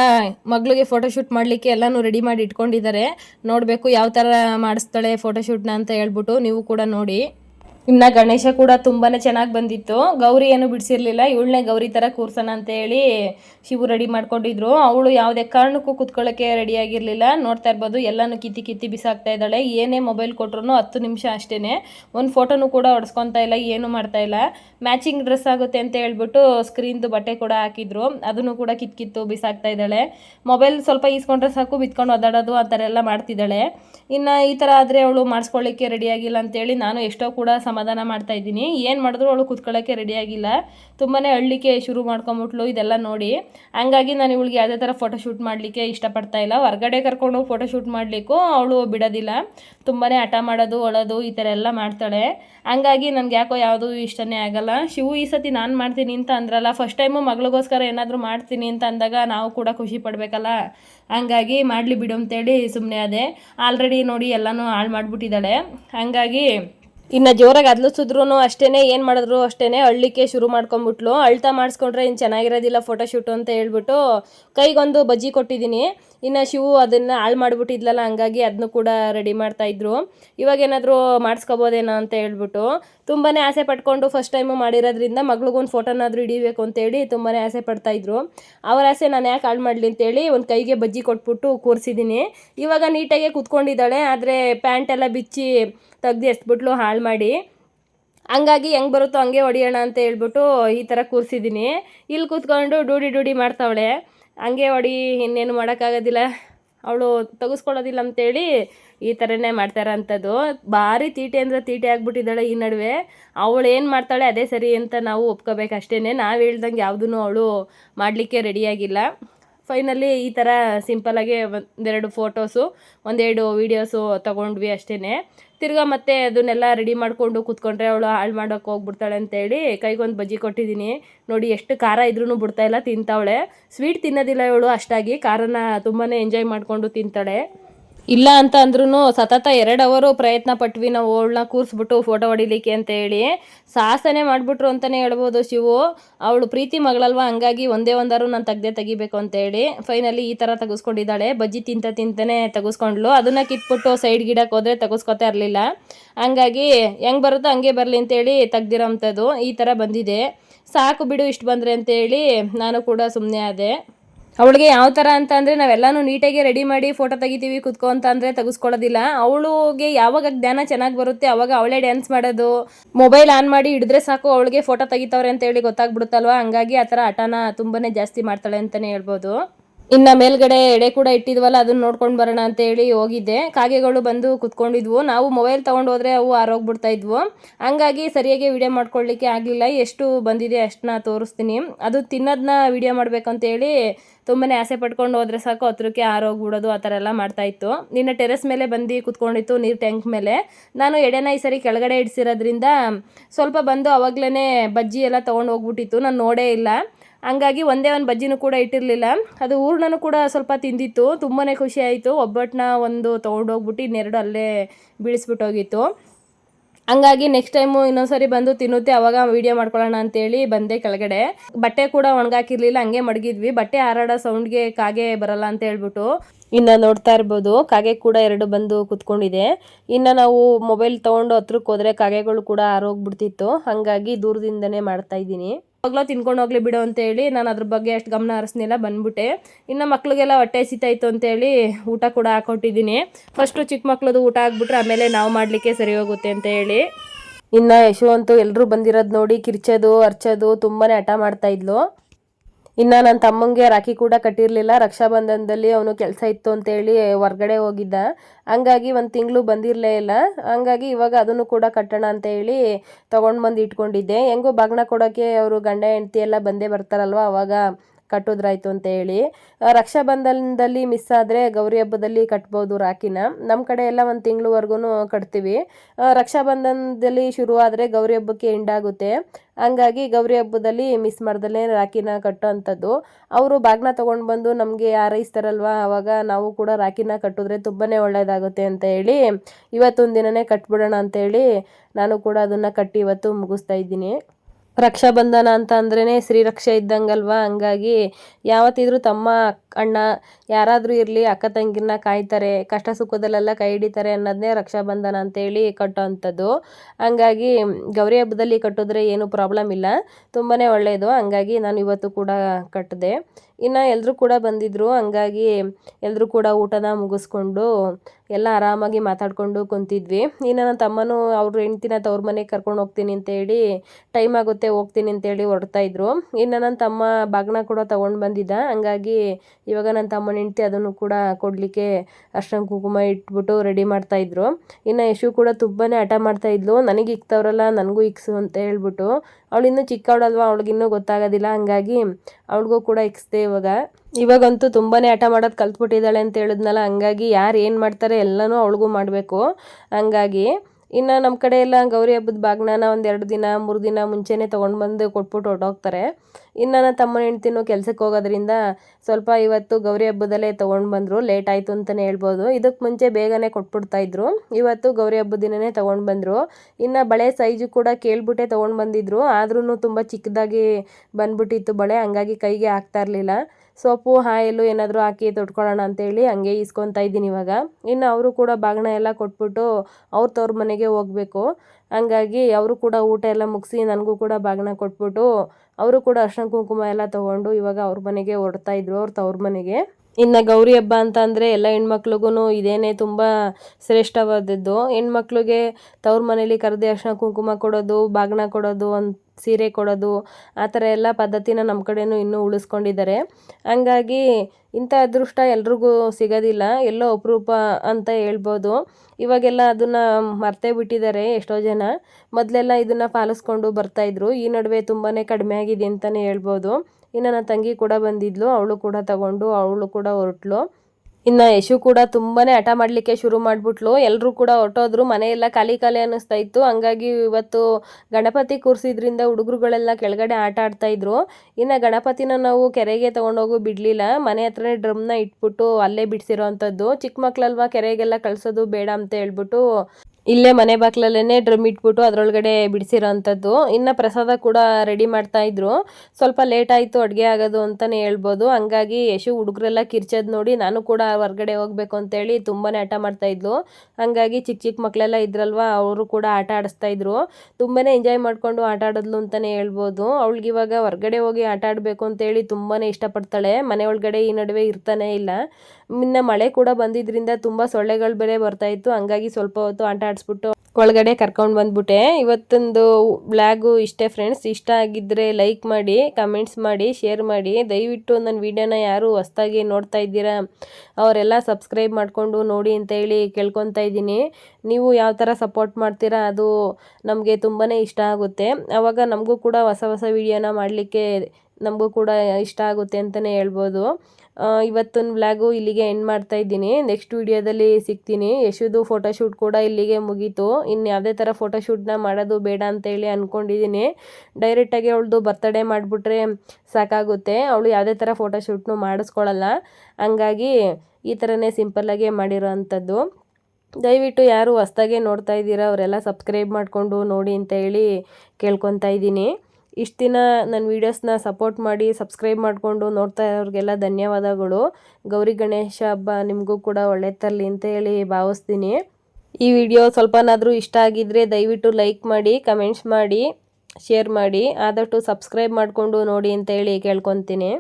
ಮಗಳಿಗೆ ಫೋಟೋಶೂಟ್ ಮಾಡ್ಲಿಕ್ಕೆ ಎಲ್ಲಾನು ರೆಡಿ ಮಾಡಿ ಇಟ್ಕೊಂಡಿದ್ದಾರೆ. ನೋಡಬೇಕು ಯಾವ ಥರ ಮಾಡಿಸ್ತಾಳೆ ಫೋಟೋಶೂಟ್ನ ಅಂತ ಹೇಳ್ಬಿಟ್ಟು ನೀವು ಕೂಡ ನೋಡಿ. ಇನ್ನ ಗಣೇಶ ಕೂಡ ತುಂಬಾನೇ ಚೆನ್ನಾಗಿ ಬಂದಿತ್ತು. ಗೌರಿ ಏನು ಬಿಡಿಸಿರ್ಲಿಲ್ಲ. ಇವಳನ್ನೇ ಗೌರಿ ಥರ ಕೂರ್ಸೋಣ ಅಂತ ಹೇಳಿ ಶಿವು ರೆಡಿ ಮಾಡ್ಕೊಂಡಿದ್ರು. ಅವಳು ಯಾವುದೇ ಕಾರಣಕ್ಕೂ ಕುತ್ಕೊಳ್ಳೋಕ್ಕೆ ರೆಡಿ ಆಗಿರಲಿಲ್ಲ. ನೋಡ್ತಾ ಇರ್ಬೋದು, ಎಲ್ಲಾನು ಕಿತ್ತಿ ಕಿತ್ತಿ ಬಿಸಾಕ್ತಾ ಇದ್ದಾಳೆ. ಏನೇ ಮೊಬೈಲ್ ಕೊಟ್ರು ಹತ್ತು ನಿಮಿಷ ಅಷ್ಟೇನೆ. ಒಂದು ಫೋಟೋನು ಕೂಡ ಹೊಡ್ಸ್ಕೊತಾ ಇಲ್ಲ, ಏನು ಮಾಡ್ತಾ ಇಲ್ಲ. ಮ್ಯಾಚಿಂಗ್ ಡ್ರೆಸ್ ಆಗುತ್ತೆ ಅಂತ ಹೇಳ್ಬಿಟ್ಟು ಸ್ಕ್ರೀನ್ದು ಬಟ್ಟೆ ಕೂಡ ಹಾಕಿದ್ರು. ಅದನ್ನು ಕೂಡ ಕಿತ್ ಕಿತ್ತು ಬಿಸಾಕ್ತಾ ಇದ್ದಾಳೆ. ಮೊಬೈಲ್ ಸ್ವಲ್ಪ ಈಸ್ಕೊಂಡ್ರೆ ಸಾಕು, ಬಿತ್ಕೊಂಡು ಒದ್ದಾಡೋದು ಆ ಥರ ಎಲ್ಲ ಮಾಡ್ತಿದ್ದಾಳೆ. ಇನ್ನು ಈ ಥರ ಆದರೆ ಅವಳು ಮಾಡಿಸ್ಕೊಳ್ಳಿಕ್ಕೆ ರೆಡಿಯಾಗಿಲ್ಲ ಅಂತೇಳಿ ನಾನು ಎಷ್ಟೋ ಕೂಡ ಸಮಾಧಾನ ಮಾಡ್ತಾ ಇದ್ದೀನಿ. ಏನು ಮಾಡಿದ್ರು ಅವಳು ಕುತ್ಕೊಳ್ಳೋಕ್ಕೆ ರೆಡಿಯಾಗಿಲ್ಲ ತುಂಬಾ ಅಳ್ಳಿಕೆ ಶುರು ಮಾಡ್ಕೊಂಬಿಟ್ಲು ಇದೆಲ್ಲ ನೋಡಿ. ಹಂಗಾಗಿ ನಾನು ಇವಳಿಗೆ ಯಾವುದೇ ಥರ ಫೋಟೋ ಶೂಟ್ ಮಾಡಲಿಕ್ಕೆ ಇಷ್ಟಪಡ್ತಾ ಇಲ್ಲ. ಹೊರಗಡೆ ಕರ್ಕೊಂಡು ಫೋಟೋ ಶೂಟ್ ಮಾಡಲಿಕ್ಕೂ ಅವಳು ಬಿಡೋದಿಲ್ಲ. ತುಂಬಾ ಹಠ ಮಾಡೋದು, ಒಳದು ಈ ಥರ ಎಲ್ಲ ಮಾಡ್ತಾಳೆ. ಹಂಗಾಗಿ ನನಗೆ ಯಾಕೋ ಯಾವುದೂ ಇಷ್ಟನೇ ಆಗಲ್ಲ. ಶಿವು, ಈ ಸತಿ ನಾನು ಮಾಡ್ತೀನಿ ಅಂತ ಅಂದ್ರಲ್ಲ ಫಸ್ಟ್ ಟೈಮು ಮಗಳಿಗೋಸ್ಕರ ಏನಾದರೂ ಮಾಡ್ತೀನಿ ಅಂತ ಅಂದಾಗ ನಾವು ಕೂಡ ಖುಷಿ ಪಡಬೇಕಲ್ಲ? ಹಂಗಾಗಿ ಮಾಡಲಿ ಬಿಡು ಅಂತೇಳಿ ಸುಮ್ಮನೆ ಅದೇ ಆಲ್ರೆಡಿ ನೋಡಿ ಎಲ್ಲನೂ ಹಾಳು ಮಾಡಿಬಿಟ್ಟಿದ್ದಾಳೆ. ಹಂಗಾಗಿ ಇನ್ನು ಜೋರಾಗಿ ಅದ್ಲಿಸಿದ್ರು ಅಷ್ಟೇನೆ ಏನು ಮಾಡಿದ್ರು ಅಷ್ಟೇನೆ ಅಳ್ಳಿಕ್ಕೆ ಶುರು ಮಾಡ್ಕೊಂಬಿಟ್ಲು. ಅಳ್ತಾ ಮಾಡಿಸ್ಕೊಂಡ್ರೆ ಇನ್ನು ಚೆನ್ನಾಗಿರೋದಿಲ್ಲ ಫೋಟೋಶೂಟು ಅಂತ ಹೇಳ್ಬಿಟ್ಟು ಕೈಗೊಂದು ಬಜ್ಜಿ ಕೊಟ್ಟಿದ್ದೀನಿ. ಇನ್ನು ಶಿವು ಅದನ್ನು ಹಾಳು ಮಾಡಿಬಿಟ್ಟಿದ್ಲಲ್ಲ, ಹಂಗಾಗಿ ಅದನ್ನು ಕೂಡ ರೆಡಿ ಮಾಡ್ತಾ ಇದ್ರು. ಇವಾಗ ಏನಾದರೂ ಮಾಡಿಸ್ಕೋಬೋದೇನೋ ಅಂತ ಹೇಳ್ಬಿಟ್ಟು ತುಂಬಾ ಆಸೆ ಪಟ್ಕೊಂಡು ಫಸ್ಟ್ ಟೈಮು ಮಾಡಿರೋದ್ರಿಂದ ಮಗಳಿಗೊಂದು ಫೋಟೋನಾದರೂ ಹಿಡಿಬೇಕು ಅಂತೇಳಿ ತುಂಬಾ ಆಸೆ ಪಡ್ತಾ ಇದ್ರು. ಅವರ ಆಸೆ ನಾನು ಯಾಕೆ ಹಾಳು ಮಾಡಲಿ ಅಂತೇಳಿ ಒಂದು ಕೈಗೆ ಬಜ್ಜಿ ಕೊಟ್ಬಿಟ್ಟು ಕೂರಿಸಿದ್ದೀನಿ. ಇವಾಗ ನೀಟಾಗೆ ಕೂತ್ಕೊಂಡಿದ್ದಾಳೆ, ಆದರೆ ಪ್ಯಾಂಟ್ ಎಲ್ಲ ಬಿಚ್ಚಿ ತೆಗ್ದು ಎಸ್ಬಿಟ್ಲು ಹಾಳು ಮಾಡಿ. ಹಂಗಾಗಿ ಹೆಂಗೆ ಬರುತ್ತೋ ಹಂಗೆ ಹೊಡಿಯೋಣ ಅಂತ ಹೇಳ್ಬಿಟ್ಟು ಈ ಥರ ಕೂರಿಸಿದ್ದೀನಿ. ಇಲ್ಲಿ ಕೂತ್ಕೊಂಡು ಡೂಡಿ ಡೂಡಿ ಮಾಡ್ತಾವಳೆ. ಹಂಗೆ ಹೊಡಿ, ಇನ್ನೇನು ಮಾಡೋಕ್ಕಾಗೋದಿಲ್ಲ. ಅವಳು ತೆಗೆಸ್ಕೊಳ್ಳೋದಿಲ್ಲ ಅಂತೇಳಿ ಈ ಥರನೇ ಮಾಡ್ತಾರೆ ಅಂಥದ್ದು. ಭಾರಿ ತೀಟೆ ಅಂದರೆ ತೀಟೆ ಆಗಿಬಿಟ್ಟಿದ್ದಾಳೆ ಈ ನಡುವೆ. ಅವಳು ಏನು ಮಾಡ್ತಾಳೆ ಅದೇ ಸರಿ ಅಂತ ನಾವು ಒಪ್ಕೋಬೇಕು ಅಷ್ಟೇ ನಾವು ಹೇಳ್ದಂಗೆ ಯಾವುದೂ ಅವಳು ಮಾಡಲಿಕ್ಕೆ ರೆಡಿಯಾಗಿಲ್ಲ ಫೈನಲಿ ಈ ಥರ ಸಿಂಪಲಾಗಿ ಒಂದೆರಡು ಫೋಟೋಸು ಒಂದೆರಡು ವೀಡಿಯೋಸು ತೊಗೊಂಡ್ವಿ ಅಷ್ಟೇ ತಿರ್ಗಾ ಮತ್ತೆ ಅದನ್ನೆಲ್ಲ ರೆಡಿ ಮಾಡಿಕೊಂಡು ಕೂತ್ಕೊಂಡ್ರೆ ಅವಳು ಹಾಳು ಮಾಡೋಕೆ ಹೋಗ್ಬಿಡ್ತಾಳೆ ಅಂತೇಳಿ ಕೈಗೊಂದು ಬಜ್ಜಿ ಕೊಟ್ಟಿದ್ದೀನಿ ನೋಡಿ ಎಷ್ಟು ಖಾರ ಇದ್ರೂ ಬಿಡ್ತಾ ಇಲ್ಲ, ತಿಂತಾವಳೆ. ಸ್ವೀಟ್ ತಿನ್ನೋದಿಲ್ಲ ಇವಳು ಅಷ್ಟಾಗಿ, ಖಾರನ ತುಂಬಾ ಎಂಜಾಯ್ ಮಾಡಿಕೊಂಡು ತಿಂತಾಳೆ. ಇಲ್ಲ ಅಂತ ಅಂದ್ರೂ ಸತತ ಎರಡು ಅವರು ಪ್ರಯತ್ನ ಪಟ್ವಿ, ನಾವು ಅವಳನ್ನ ಕೂರಿಸ್ಬಿಟ್ಟು ಫೋಟೋ ಹೊಡಿಲಿಕ್ಕೆ ಅಂತ ಹೇಳಿ. ಸಾಹಸನೆ ಮಾಡಿಬಿಟ್ರು ಅಂತಲೇ ಹೇಳ್ಬೋದು ಶಿವು. ಅವಳು ಪ್ರೀತಿ ಮಗಳಲ್ವ, ಹಂಗಾಗಿ ಒಂದೇ ಒಂದಾರು ನಾನು ತೆಗ್ದೇ ತೆಗಿಬೇಕು ಅಂತ ಹೇಳಿ. ಫೈನಲಿ ಈ ಥರ ತೆಗೆಸ್ಕೊಂಡಿದ್ದಾಳೆ. ಬಜ್ಜಿ ತಿಂತ ತಿಂತಾನೆ ತೆಗೆಸ್ಕೊಂಡ್ಲು ಅದನ್ನು ಕಿತ್ಬಿಟ್ಟು ಸೈಡ್ ಗಿಡಕ್ಕೆ ಹೋದರೆ ತೆಗೆಸ್ಕೊತಾ ಇರಲಿಲ್ಲ. ಹಂಗಾಗಿ ಹೆಂಗೆ ಬರುತ್ತೋ ಹಂಗೆ ಬರಲಿ ಅಂತೇಳಿ ತೆಗ್ದಿರೋ ಅಂಥದ್ದು ಈ ಥರ ಬಂದಿದೆ. ಸಾಕು ಬಿಡು ಇಷ್ಟು ಬಂದರೆ ಅಂತೇಳಿ ನಾನು ಕೂಡ ಸುಮ್ಮನೆ ಆದೆ. ಅವಳಿಗೆ ಯಾವ ಥರ ಅಂತ ಅಂದರೆ ನಾವೆಲ್ಲನೂ ನೀಟಾಗಿ ರೆಡಿ ಮಾಡಿ ಫೋಟೋ ತೆಗಿತೀವಿ, ಕುತ್ಕೊ ಅಂತ ಅಂದರೆ ತೆಗೆಸ್ಕೊಳ್ಳೋದಿಲ್ಲ. ಅವಳಿಗೆ ಯಾವಾಗ ಜ್ಞಾನ ಚೆನ್ನಾಗಿ ಬರುತ್ತೆ, ಅವಾಗ ಅವಳೇ ಡ್ಯಾನ್ಸ್ ಮಾಡೋದು. ಮೊಬೈಲ್ ಆನ್ ಮಾಡಿ ಹಿಡಿದ್ರೆ ಸಾಕು, ಅವಳಿಗೆ ಫೋಟೋ ತೆಗಿತವ್ರೆ ಅಂತ ಹೇಳಿ ಗೊತ್ತಾಗ್ಬಿಡುತ್ತಲ್ವ? ಹಂಗಾಗಿ ಆ ಥರ ಹಠನ ತುಂಬಾ ಜಾಸ್ತಿ ಮಾಡ್ತಾಳೆ ಅಂತಲೇ ಹೇಳ್ಬೋದು. ಇನ್ನು ಮೇಲ್ಗಡೆ ಎಡೆ ಕೂಡ ಇಟ್ಟಿದ್ವಲ್ಲ, ಅದನ್ನ ನೋಡ್ಕೊಂಡು ಬರೋಣ ಅಂತ ಹೇಳಿ ಹೋಗಿದ್ದೆ. ಕಾಗೆಗಳು ಬಂದು ಕುತ್ಕೊಂಡಿದ್ವು. ನಾವು ಮೊಬೈಲ್ ತೊಗೊಂಡು ಹೋದರೆ ಅವು ಆರೋಗ್ಬಿಡ್ತಾ ಇದ್ವು. ಹಂಗಾಗಿ ಸರಿಯಾಗಿ ವಿಡಿಯೋ ಮಾಡ್ಕೊಳ್ಳಿಕ್ಕೆ ಆಗಲಿಲ್ಲ. ಎಷ್ಟು ಬಂದಿದೆ ಅಷ್ಟನ್ನ ತೋರಿಸ್ತೀನಿ. ಅದು ತಿನ್ನೋದನ್ನ ವಿಡಿಯೋ ಮಾಡ್ಬೇಕಂತ ಹೇಳಿ ತುಂಬಾ ಆಸೆ ಪಟ್ಕೊಂಡು ಹೋದ್ರೆ ಸಾಕು, ಹತ್ರಕ್ಕೆ ಆರೋಗ್ಬಿಡೋದು ಆ ಥರ ಎಲ್ಲ ಮಾಡ್ತಾ ಇತ್ತು. ನಿನ್ನ ಟೆರೆಸ್ ಮೇಲೆ ಬಂದು ಕುತ್ಕೊಂಡಿತ್ತು, ನೀರು ಟ್ಯಾಂಕ್ ಮೇಲೆ. ನಾನು ಎಡೆನ ಈ ಸರಿ ಕೆಳಗಡೆ ಇಡಿಸಿರೋದ್ರಿಂದ ಸ್ವಲ್ಪ ಬಂದು ಅವಾಗ್ಲೇ ಬಜ್ಜಿ ಎಲ್ಲ ತೊಗೊಂಡು ಹೋಗ್ಬಿಟ್ಟಿತ್ತು, ನಾನು ನೋಡೇ ಇಲ್ಲ. ಹಂಗಾಗಿ ಒಂದೇ ಒಂದು ಬಜ್ಜಿನೂ ಕೂಡ ಇಟ್ಟಿರಲಿಲ್ಲ. ಅದು ಹೂರ್ಣನೂ ಕೂಡ ಸ್ವಲ್ಪ ತಿಂದಿತ್ತು ತುಂಬಾ ಖುಷಿ ಆಯಿತು. ಒಬ್ಬಟ್ಟನ್ನ ಒಂದು ತೊಗೊಂಡೋಗ್ಬಿಟ್ಟು ಇನ್ನೆರಡು ಅಲ್ಲೇ ಬೀಳಿಸ್ಬಿಟ್ಟು ಹೋಗಿತ್ತು ಹಂಗಾಗಿ ನೆಕ್ಸ್ಟ್ ಟೈಮು ಇನ್ನೊಂದ್ಸರಿ ಬಂದು ತಿನ್ನುತ್ತೆ, ಅವಾಗ ವಿಡಿಯೋ ಮಾಡ್ಕೊಳ್ಳೋಣ ಅಂತೇಳಿ ಬಂದೆ ಕೆಳಗಡೆ. ಬಟ್ಟೆ ಕೂಡ ಒಣಗಾಕಿರ್ಲಿಲ್ಲ, ಹಂಗೆ ಮಡಗಿದ್ವಿ. ಬಟ್ಟೆ ಹಾರಾಡೋ ಸೌಂಡ್ಗೆ ಕಾಗೆ ಬರಲ್ಲ ಅಂತ ಹೇಳ್ಬಿಟ್ಟು ಇನ್ನು ನೋಡ್ತಾ ಇರ್ಬೋದು. ಕಾಗೆ ಕೂಡ ಎರಡು ಬಂದು ಕುತ್ಕೊಂಡಿದೆ. ಇನ್ನು ನಾವು ಮೊಬೈಲ್ ತೊಗೊಂಡು ಹತ್ರಕ್ಕೆ ಹೋದ್ರೆ ಕಾಗೆಗಳು ಕೂಡ ಆರೋಗ್ಬಿಡ್ತಿತ್ತು ಹಾಗಾಗಿ ದೂರದಿಂದನೇ ಮಾಡ್ತಾ ಇದ್ದೀನಿ. ಅವಾಗಲೂ ತಿನ್ಕೊಂಡು ಹೋಗ್ಲಿ ಬಿಡು ಅಂತ ಹೇಳಿ ನಾನು ಅದ್ರ ಬಗ್ಗೆ ಅಷ್ಟು ಗಮನ ಹರಿಸ್ನಿಲ್ಲ, ಬಂದ್ಬಿಟ್ಟೆ. ಇನ್ನು ಮಕ್ಳಿಗೆಲ್ಲ ಹೊಟ್ಟೆ ಅಂತ ಅಂತೇಳಿ ಊಟ ಕೂಡ ಹಾಕೊಟ್ಟಿದ್ದೀನಿ. ಫಸ್ಟು ಚಿಕ್ಕ ಮಕ್ಳದ್ದು ಊಟ ಹಾಕ್ಬಿಟ್ರೆ ಆಮೇಲೆ ನಾವು ಮಾಡಲಿಕ್ಕೆ ಸರಿ ಹೋಗುತ್ತೆ ಅಂತ ಹೇಳಿ. ಇನ್ನು ಯಶು ಅಂತೂ ಎಲ್ಲರೂ ಬಂದಿರೋದು ನೋಡಿ ಕಿರ್ಚೋದು ಅರ್ಚೋದು ತುಂಬಾ ಹಠ ಮಾಡ್ತಾ ಇದ್ಲು. ಇನ್ನು ನನ್ನ ತಮ್ಮಂಗೆ ರಾಖಿ ಕೂಡ ಕಟ್ಟಿರಲಿಲ್ಲ. ರಕ್ಷಾಬಂಧನದಲ್ಲಿ ಅವನು ಕೆಲಸ ಇತ್ತು ಅಂತೇಳಿ ಹೊರ್ಗಡೆ ಹೋಗಿದ್ದ. ಹಂಗಾಗಿ ಒಂದು ತಿಂಗಳು ಬಂದಿರಲೇ ಇಲ್ಲ. ಹಂಗಾಗಿ ಇವಾಗ ಅದನ್ನು ಕೂಡ ಕಟ್ಟೋಣ ಅಂತ ಹೇಳಿ ತೊಗೊಂಡು ಬಂದು ಇಟ್ಕೊಂಡಿದ್ದೆ. ಹೆಂಗೋ ಬಾಗ್ನ ಕೊಡೋಕ್ಕೆ ಅವರು ಗಂಡ, ಹೆಂಡತಿ ಎಲ್ಲ ಬಂದೇ ಬರ್ತಾರಲ್ವ ಅವಾಗ. ಕಟ್ಟೋದ್ರಾಯ್ತು ಅಂತ ಹೇಳಿ ರಕ್ಷಾ ರಕ್ಷಾಬಂಧನದಲ್ಲಿ ಮಿಸ್ ಆದರೆ ಗೌರಿ ಹಬ್ಬದಲ್ಲಿ ಕಟ್ಬೋದು ರಾಖಿನ. ನಮ್ಮ ಕಡೆ ಎಲ್ಲ ಒಂದು ತಿಂಗಳವರೆಗೂ ಕಟ್ತೀವಿ. ರಕ್ಷಾ ಬಂಧನದಲ್ಲಿ ಶುರು ಆದರೆ ಗೌರಿ ಹಬ್ಬಕ್ಕೆ ಎಂಡಾಗುತ್ತೆ ಹಂಗಾಗಿ ಗೌರಿ ಹಬ್ಬದಲ್ಲಿ ಮಿಸ್ ಮಾಡ್ದಲೇ ರಾಖಿನ ಕಟ್ಟೋ ಅಂಥದ್ದು ಅವರು ಬಾಗ್ನ ತೊಗೊಂಡು ಬಂದು ನಮಗೆ ಹಾರೈಸ್ತಾರಲ್ವ, ಅವಾಗ ನಾವು ಕೂಡ ರಾಖಿನ ಕಟ್ಟಿದ್ರೆ ತುಂಬಾ ಒಳ್ಳೆಯದಾಗುತ್ತೆ ಅಂತ ಹೇಳಿ ಇವತ್ತೊಂದು ದಿನನೇ ಕಟ್ಬಿಡೋಣ ಅಂತೇಳಿ ನಾನು ಕೂಡ ಅದನ್ನು ಕಟ್ಟಿ ಇವತ್ತು ಮುಗಿಸ್ತಾ ಇದ್ದೀನಿ. ರಕ್ಷಾಬಂಧನ ಅಂತ ಅಂದ್ರೇ ಶ್ರೀರಕ್ಷೆ ಇದ್ದಂಗಲ್ವಾ? ಹಂಗಾಗಿ ಯಾವತ್ತಿದ್ರೂ ತಮ್ಮ ಅಣ್ಣ ಯಾರಾದರೂ ಇರಲಿ, ಅಕ್ಕ ತಂಗಿನ ಕಾಯ್ತಾರೆ, ಕಷ್ಟ ಸುಖದಲ್ಲೆಲ್ಲ ಕೈ ಹಿಡಿತಾರೆ ಅನ್ನೋದನ್ನೇ ರಕ್ಷಾಬಂಧನ ಅಂತೇಳಿ ಕಟ್ಟೋ ಅಂಥದ್ದು ಹಂಗಾಗಿ ಗೌರಿ ಹಬ್ಬದಲ್ಲಿ ಕಟ್ಟಿದ್ರೆ ಏನು ಪ್ರಾಬ್ಲಮ್ ಇಲ್ಲ. ತುಂಬಾ ಒಳ್ಳೆಯದು ಹಂಗಾಗಿ ನಾನು ಇವತ್ತು ಕೂಡ ಕಟ್ಟಿದೆ. ಇನ್ನು ಎಲ್ಲರೂ ಕೂಡ ಬಂದಿದ್ದರು ಹಂಗಾಗಿ ಎಲ್ಲರೂ ಕೂಡ ಊಟನ ಮುಗಿಸ್ಕೊಂಡು ಎಲ್ಲ ಆರಾಮಾಗಿ ಮಾತಾಡಿಕೊಂಡು ಕುಂತಿದ್ವಿ. ಇನ್ನು ನನ್ನ ತಮ್ಮನೂ ಅವ್ರ ಹೆಂಡ್ತಿನ ತವ್ರ ಮನೆಗೆ ಕರ್ಕೊಂಡು ಹೋಗ್ತೀನಿ ಅಂತೇಳಿ ಟೈಮ್ ಆಗುತ್ತೆ ಹೋಗ್ತೀನಿ ಅಂತೇಳಿ ಹೊರಡ್ತಾ ಇದ್ರು. ಇನ್ನು ನನ್ನ ತಮ್ಮ ಬಾಗ್ನ ಕೂಡ ತೊಗೊಂಡು ಬಂದಿದ್ದ. ಹಂಗಾಗಿ ಇವಾಗ ನನ್ನ ತಮ್ಮನ ಹೆಂಡ್ತಿ ಅದನ್ನು ಕೂಡ ಕೊಡಲಿಕ್ಕೆ ಅರ್ಶನ ಕುಂಕುಮ ಇಟ್ಬಿಟ್ಟು ರೆಡಿ ಮಾಡ್ತಾ ಇದ್ರು. ಇನ್ನು ಯಶು ಕೂಡ ತುಂಬಾ ಹಠ ಮಾಡ್ತಾ ಇದ್ಲು. ನನಗೆ ಇಕ್ತವ್ರಲ್ಲ, ನನಗೂ ಇಕ್ಸು ಅಂತ ಹೇಳ್ಬಿಟ್ಟು. ಅವಳು ಇನ್ನೂ ಚಿಕ್ಕವಳಲ್ವ ಅವಳಿಗಿನ್ನೂ ಗೊತ್ತಾಗೋದಿಲ್ಲ. ಹಂಗಾಗಿ ಅವಳಿಗೂ ಕೂಡ ಇಕ್ಸ್ದೆ ಇವಾಗ. ಇವಾಗಂತೂ ತುಂಬಾ ಹಠ ಮಾಡೋದು ಕಲ್ತ್ಬಿಟ್ಟಿದ್ದಾಳೆ ಅಂತ ಹೇಳಿದ್ನಲ್ಲ, ಹಂಗಾಗಿ ಯಾರು ಏನು ಮಾಡ್ತಾರೆ ಎಲ್ಲನೂ ಅವಳಿಗೂ ಮಾಡಬೇಕು. ಹಂಗಾಗಿ ಇನ್ನು ನಮ್ಮ ಕಡೆ ಎಲ್ಲ ಗೌರಿ ಹಬ್ಬದ ಬಾಗ್ನಾನ ಒಂದು ಎರಡು ದಿನ, ಮೂರು ದಿನ ಮುಂಚೆನೇ ತೊಗೊಂಡು ಬಂದು ಕೊಟ್ಬಿಟ್ಟು ಹೊರ್ಟೋಗ್ತಾರೆ. ಇನ್ನು ನನ್ನ ತಮ್ಮನ ಹೆಂಡ್ತಿನೂ ಕೆಲಸಕ್ಕೆ ಹೋಗೋದ್ರಿಂದ ಸ್ವಲ್ಪ ಇವತ್ತು ಗೌರಿ ಹಬ್ಬದಲ್ಲೇ ತೊಗೊಂಡು ಬಂದರು, ಲೇಟ್ ಆಯಿತು ಅಂತಲೇ ಹೇಳ್ಬೋದು. ಇದಕ್ಕೆ ಮುಂಚೆ ಬೇಗನೆ ಕೊಟ್ಬಿಡ್ತಾಯಿದ್ರು ಇವತ್ತು ಗೌರಿ ಹಬ್ಬದ ದಿನನೇ ತೊಗೊಂಡು ಬಂದರು. ಇನ್ನು ಬಳೆ ಸೈಜು ಕೂಡ ಕೇಳ್ಬಿಟ್ಟೆ ತೊಗೊಂಡು ಬಂದಿದ್ರು. ಆದ್ರೂ ತುಂಬ ಚಿಕ್ಕದಾಗಿ ಬಂದ್ಬಿಟ್ಟಿತ್ತು ಬಳೆ, ಹಂಗಾಗಿ ಕೈಗೆ ಆಗ್ತಾ ಇರಲಿಲ್ಲ. ಸೋಪು ಆಯಿಲು ಏನಾದರೂ ಹಾಕಿ ತೊಟ್ಕೊಳ್ಳೋಣ ಅಂತೇಳಿ ಹಂಗೆ ಇಸ್ಕೊತಾ ಇದ್ದೀನಿ ಇವಾಗ. ಇನ್ನು ಅವರು ಕೂಡ ಬಾಗಿನ ಎಲ್ಲ ಕೊಟ್ಬಿಟ್ಟು ಅವ್ರ ತವ್ರ ಮನೆಗೆ ಹೋಗಬೇಕು. ಹಂಗಾಗಿ ಅವರು ಕೂಡ ಊಟ ಎಲ್ಲ ಮುಗಿಸಿ ನನಗೂ ಕೂಡ ಬಾಗಿನ ಕೊಟ್ಬಿಟ್ಟು ಅವರು ಕೂಡ ಅರ್ಶಿನ ಕುಂಕುಮ ಎಲ್ಲ ತೊಗೊಂಡು ಇವಾಗ ಅವ್ರ ಮನೆಗೆ ಹೊರಡ್ತಾ ಇದ್ರು, ಅವ್ರ ತವ್ರ ಮನೆಗೆ. ಇನ್ನು ಗೌರಿ ಹಬ್ಬ ಅಂತ ಅಂದರೆ ಎಲ್ಲ ಹೆಣ್ಮಕ್ಳಿಗೂ ಇದೇನೆ ತುಂಬ ಶ್ರೇಷ್ಠವಾದದ್ದು. ಹೆಣ್ಮಕ್ಳಿಗೆ ತವ್ರ ಮನೇಲಿ ಕರೆದು ಅರ್ಶನ ಕುಂಕುಮ ಕೊಡೋದು, ಬಾಗ್ನ ಕೊಡೋದು ಅಂತ ಸೀರೆ ಕೊಡೋದು, ಆ ಥರ ಎಲ್ಲ ಪದ್ಧತಿನ ನಮ್ಮ ಕಡೆನೂ ಇನ್ನೂ ಉಳಿಸ್ಕೊಂಡಿದ್ದಾರೆ. ಹಂಗಾಗಿ ಇಂಥ ಅದೃಷ್ಟ ಎಲ್ರಿಗೂ ಸಿಗೋದಿಲ್ಲ. ಎಲ್ಲೋ ಅಪರೂಪ ಅಂತ ಹೇಳ್ಬೋದು. ಇವಾಗೆಲ್ಲ ಅದನ್ನು ಮರ್ತೇ ಬಿಟ್ಟಿದ್ದಾರೆ ಎಷ್ಟೋ ಜನ. ಮೊದಲೆಲ್ಲ ಇದನ್ನು ಪಾಲಿಸ್ಕೊಂಡು ಬರ್ತಾಯಿದ್ರು ಈ ನಡುವೆ ತುಂಬಾ ಕಡಿಮೆ ಆಗಿದೆ ಅಂತಲೇ ಹೇಳ್ಬೋದು. ಇನ್ನು ನನ್ನ ತಂಗಿ ಕೂಡ ಬಂದಿದ್ಲು, ಅವಳು ಕೂಡ ತಗೊಂಡು, ಅವಳು ಕೂಡ ಹೊರಟ್ಲು. ಇನ್ನು ಯಶು ಕೂಡ ತುಂಬಾ ಹಠ ಮಾಡಲಿಕ್ಕೆ ಶುರು ಮಾಡಿಬಿಟ್ಲು. ಎಲ್ಲರೂ ಕೂಡ ಹೊರಟೋದ್ರು, ಮನೆಯೆಲ್ಲ ಖಾಲಿ ಖಾಲಿ ಅನ್ನಿಸ್ತಾ ಇತ್ತು. ಹಂಗಾಗಿ ಇವತ್ತು ಗಣಪತಿ ಕೂರಿಸಿದ್ರಿಂದ ಹುಡುಗರುಗಳೆಲ್ಲ ಕೆಳಗಡೆ ಆಟ ಆಡ್ತಾ ಇದ್ರು. ಇನ್ನು ಗಣಪತಿನ ನಾವು ಕೆರೆಗೆ ತೊಗೊಂಡೋಗು ಬಿಡಲಿಲ್ಲ. ಮನೆ ಹತ್ರನೇ ಡ್ರಮ್ನ ಇಟ್ಬಿಟ್ಟು ಅಲ್ಲೇ ಬಿಡಿಸಿರೋ ಅಂಥದ್ದು ಚಿಕ್ಕ ಮಕ್ಕಳಲ್ವಾ ಕೆರೆಗೆಲ್ಲ ಕಳಿಸೋದು ಬೇಡ ಅಂತ ಹೇಳ್ಬಿಟ್ಟು ಇಲ್ಲೇ ಮನೆ ಬಾಗ್ಲಲ್ಲೇ ಡ್ರಮ್ ಇಟ್ಬಿಟ್ಟು ಅದರೊಳಗಡೆ ಬಿಡಿಸಿರೋ ಅಂಥದ್ದು ಇನ್ನು ಪ್ರಸಾದ ಕೂಡ ರೆಡಿ ಮಾಡ್ತಾ ಇದ್ರು. ಸ್ವಲ್ಪ ಲೇಟ್ ಆಯಿತು, ಅಡುಗೆ ಆಗೋದು ಅಂತಲೇ ಹೇಳ್ಬೋದು. ಹಂಗಾಗಿ ಯಶು ಹುಡುಗರೆಲ್ಲ ಕಿರ್ಚೋದು ನೋಡಿ ನಾನು ಕೂಡ ಹೊರಗಡೆ ಹೋಗ್ಬೇಕು ಅಂತೇಳಿ ತುಂಬಾ ಆಟ ಮಾಡ್ತಾಯಿದ್ಲು ಹಂಗಾಗಿ ಚಿಕ್ಕ ಚಿಕ್ಕ ಮಕ್ಕಳೆಲ್ಲ ಇದ್ರಲ್ವ, ಅವರು ಕೂಡ ಆಟ ಆಡಿಸ್ತಾ ಇದ್ರು. ತುಂಬಾ ಎಂಜಾಯ್ ಮಾಡಿಕೊಂಡು ಆಟ ಆಡಿದ್ಲು ಅಂತಲೇ ಹೇಳ್ಬೋದು. ಅವಳಿಗೆ ಇವಾಗ ಹೊರ್ಗಡೆ ಹೋಗಿ ಆಟ ಆಡಬೇಕು ಅಂತೇಳಿ ತುಂಬಾ ಇಷ್ಟಪಡ್ತಾಳೆ. ಮನೆ ಒಳಗಡೆ ಈ ನಡುವೆ ಇರ್ತಾನೆ ಇಲ್ಲ. ಇನ್ನು ಮಳೆ ಕೂಡ ಬಂದಿದ್ರಿಂದ ತುಂಬ ಸೊಳ್ಳೆಗಳು ಬೇರೆ ಬರ್ತಾಯಿತ್ತು ಹಂಗಾಗಿ ಸ್ವಲ್ಪ ಹೊತ್ತು ಆಟ ಆಡಿಸ್ಬಿಟ್ಟು ಒಳಗಡೆ ಕರ್ಕೊಂಡು ಬಂದ್ಬಿಟ್ಟೆ. ಇವತ್ತೊಂದು ಬ್ಲಾಗು ಇಷ್ಟೇ ಫ್ರೆಂಡ್ಸ್. ಇಷ್ಟ ಆಗಿದ್ದರೆ ಲೈಕ್ ಮಾಡಿ, ಕಮೆಂಟ್ಸ್ ಮಾಡಿ, ಶೇರ್ ಮಾಡಿ. ದಯವಿಟ್ಟು ನನ್ನ ವಿಡಿಯೋನ ಯಾರು ಹೊಸ್ದಾಗಿ ನೋಡ್ತಾ ಇದ್ದೀರಾ, ಅವರೆಲ್ಲ ಸಬ್ಸ್ಕ್ರೈಬ್ ಮಾಡಿಕೊಂಡು ನೋಡಿ ಅಂತ ಹೇಳಿ ಕೇಳ್ಕೊತಾ ಇದ್ದೀನಿ. ನೀವು ಯಾವ ಥರ ಸಪೋರ್ಟ್ ಮಾಡ್ತೀರಾ ಅದು ನಮಗೆ ತುಂಬಾ ಇಷ್ಟ ಆಗುತ್ತೆ. ಆವಾಗ ನಮಗೂ ಕೂಡ ಹೊಸ ಹೊಸ ವಿಡಿಯೋನ ಮಾಡಲಿಕ್ಕೆ ನಮಗೂ ಕೂಡ ಇಷ್ಟ ಆಗುತ್ತೆ ಅಂತಲೇ ಹೇಳ್ಬೋದು. ಆ, ಇವತ್ತಿನ ವ್ಲಾಗು ಇಲ್ಲಿಗೆ ಎಂಡ್ ಮಾಡ್ತಾ ಇದ್ದೀನಿ. ನೆಕ್ಸ್ಟ್ ವಿಡಿಯೋದಲ್ಲಿ ಸಿಗ್ತೀನಿ. ಯಶುದು ಫೋಟೋಶೂಟ್ ಕೂಡ ಇಲ್ಲಿಗೆ ಮುಗೀತು. ಇನ್ನು ಯಾವುದೇ ಥರ ಫೋಟೋಶೂಟ್ನ ಮಾಡೋದು ಬೇಡ ಅಂತೇಳಿ ಅಂದ್ಕೊಂಡಿದ್ದೀನಿ ಡೈರೆಕ್ಟಾಗಿ ಅವಳದು ಬರ್ತಡೇ ಮಾಡಿಬಿಟ್ರೆ ಸಾಕಾಗುತ್ತೆ. ಅವಳು ಯಾವುದೇ ಥರ ಫೋಟೋಶೂಟ್ನು ಮಾಡಿಸ್ಕೊಳ್ಳಲ್ಲ ಹಂಗಾಗಿ ಈ ಥರನೇ ಸಿಂಪಲ್ಲಾಗೆ ಮಾಡಿರೋ ಅಂಥದ್ದು ದಯವಿಟ್ಟು ಯಾರು ಹೊಸ್ದಾಗೆ ನೋಡ್ತಾ ಇದ್ದೀರಾ ಅವರೆಲ್ಲ ಸಬ್ಸ್ಕ್ರೈಬ್ ಮಾಡಿಕೊಂಡು ನೋಡಿ ಅಂತ ಹೇಳಿ ಕೇಳ್ಕೊತಾ ಇದ್ದೀನಿ. ಇಷ್ಟು ದಿನ ನನ್ನ ವೀಡಿಯೋಸ್ನ ಸಪೋರ್ಟ್ ಮಾಡಿ ಸಬ್ಸ್ಕ್ರೈಬ್ ಮಾಡಿಕೊಂಡು ನೋಡ್ತಾ ಇರೋರಿಗೆಲ್ಲ ಧನ್ಯವಾದಗಳು. ಗೌರಿ ಗಣೇಶ ಹಬ್ಬ ನಿಮಗೂ ಕೂಡ ಒಳ್ಳೆ ತರಲಿ ಅಂತ ಹೇಳಿ ಭಾವಿಸ್ತೀನಿ. ಈ ವಿಡಿಯೋ ಸ್ವಲ್ಪನಾದರೂ ಇಷ್ಟ ಆಗಿದ್ದರೆ ದಯವಿಟ್ಟು ಲೈಕ್ ಮಾಡಿ ಕಮೆಂಟ್ಸ್ ಮಾಡಿ ಶೇರ್ ಮಾಡಿ, ಆದಷ್ಟು ಸಬ್ಸ್ಕ್ರೈಬ್ ಮಾಡಿಕೊಂಡು ನೋಡಿ ಅಂತ ಹೇಳಿ ಕೇಳ್ಕೊತೀನಿ.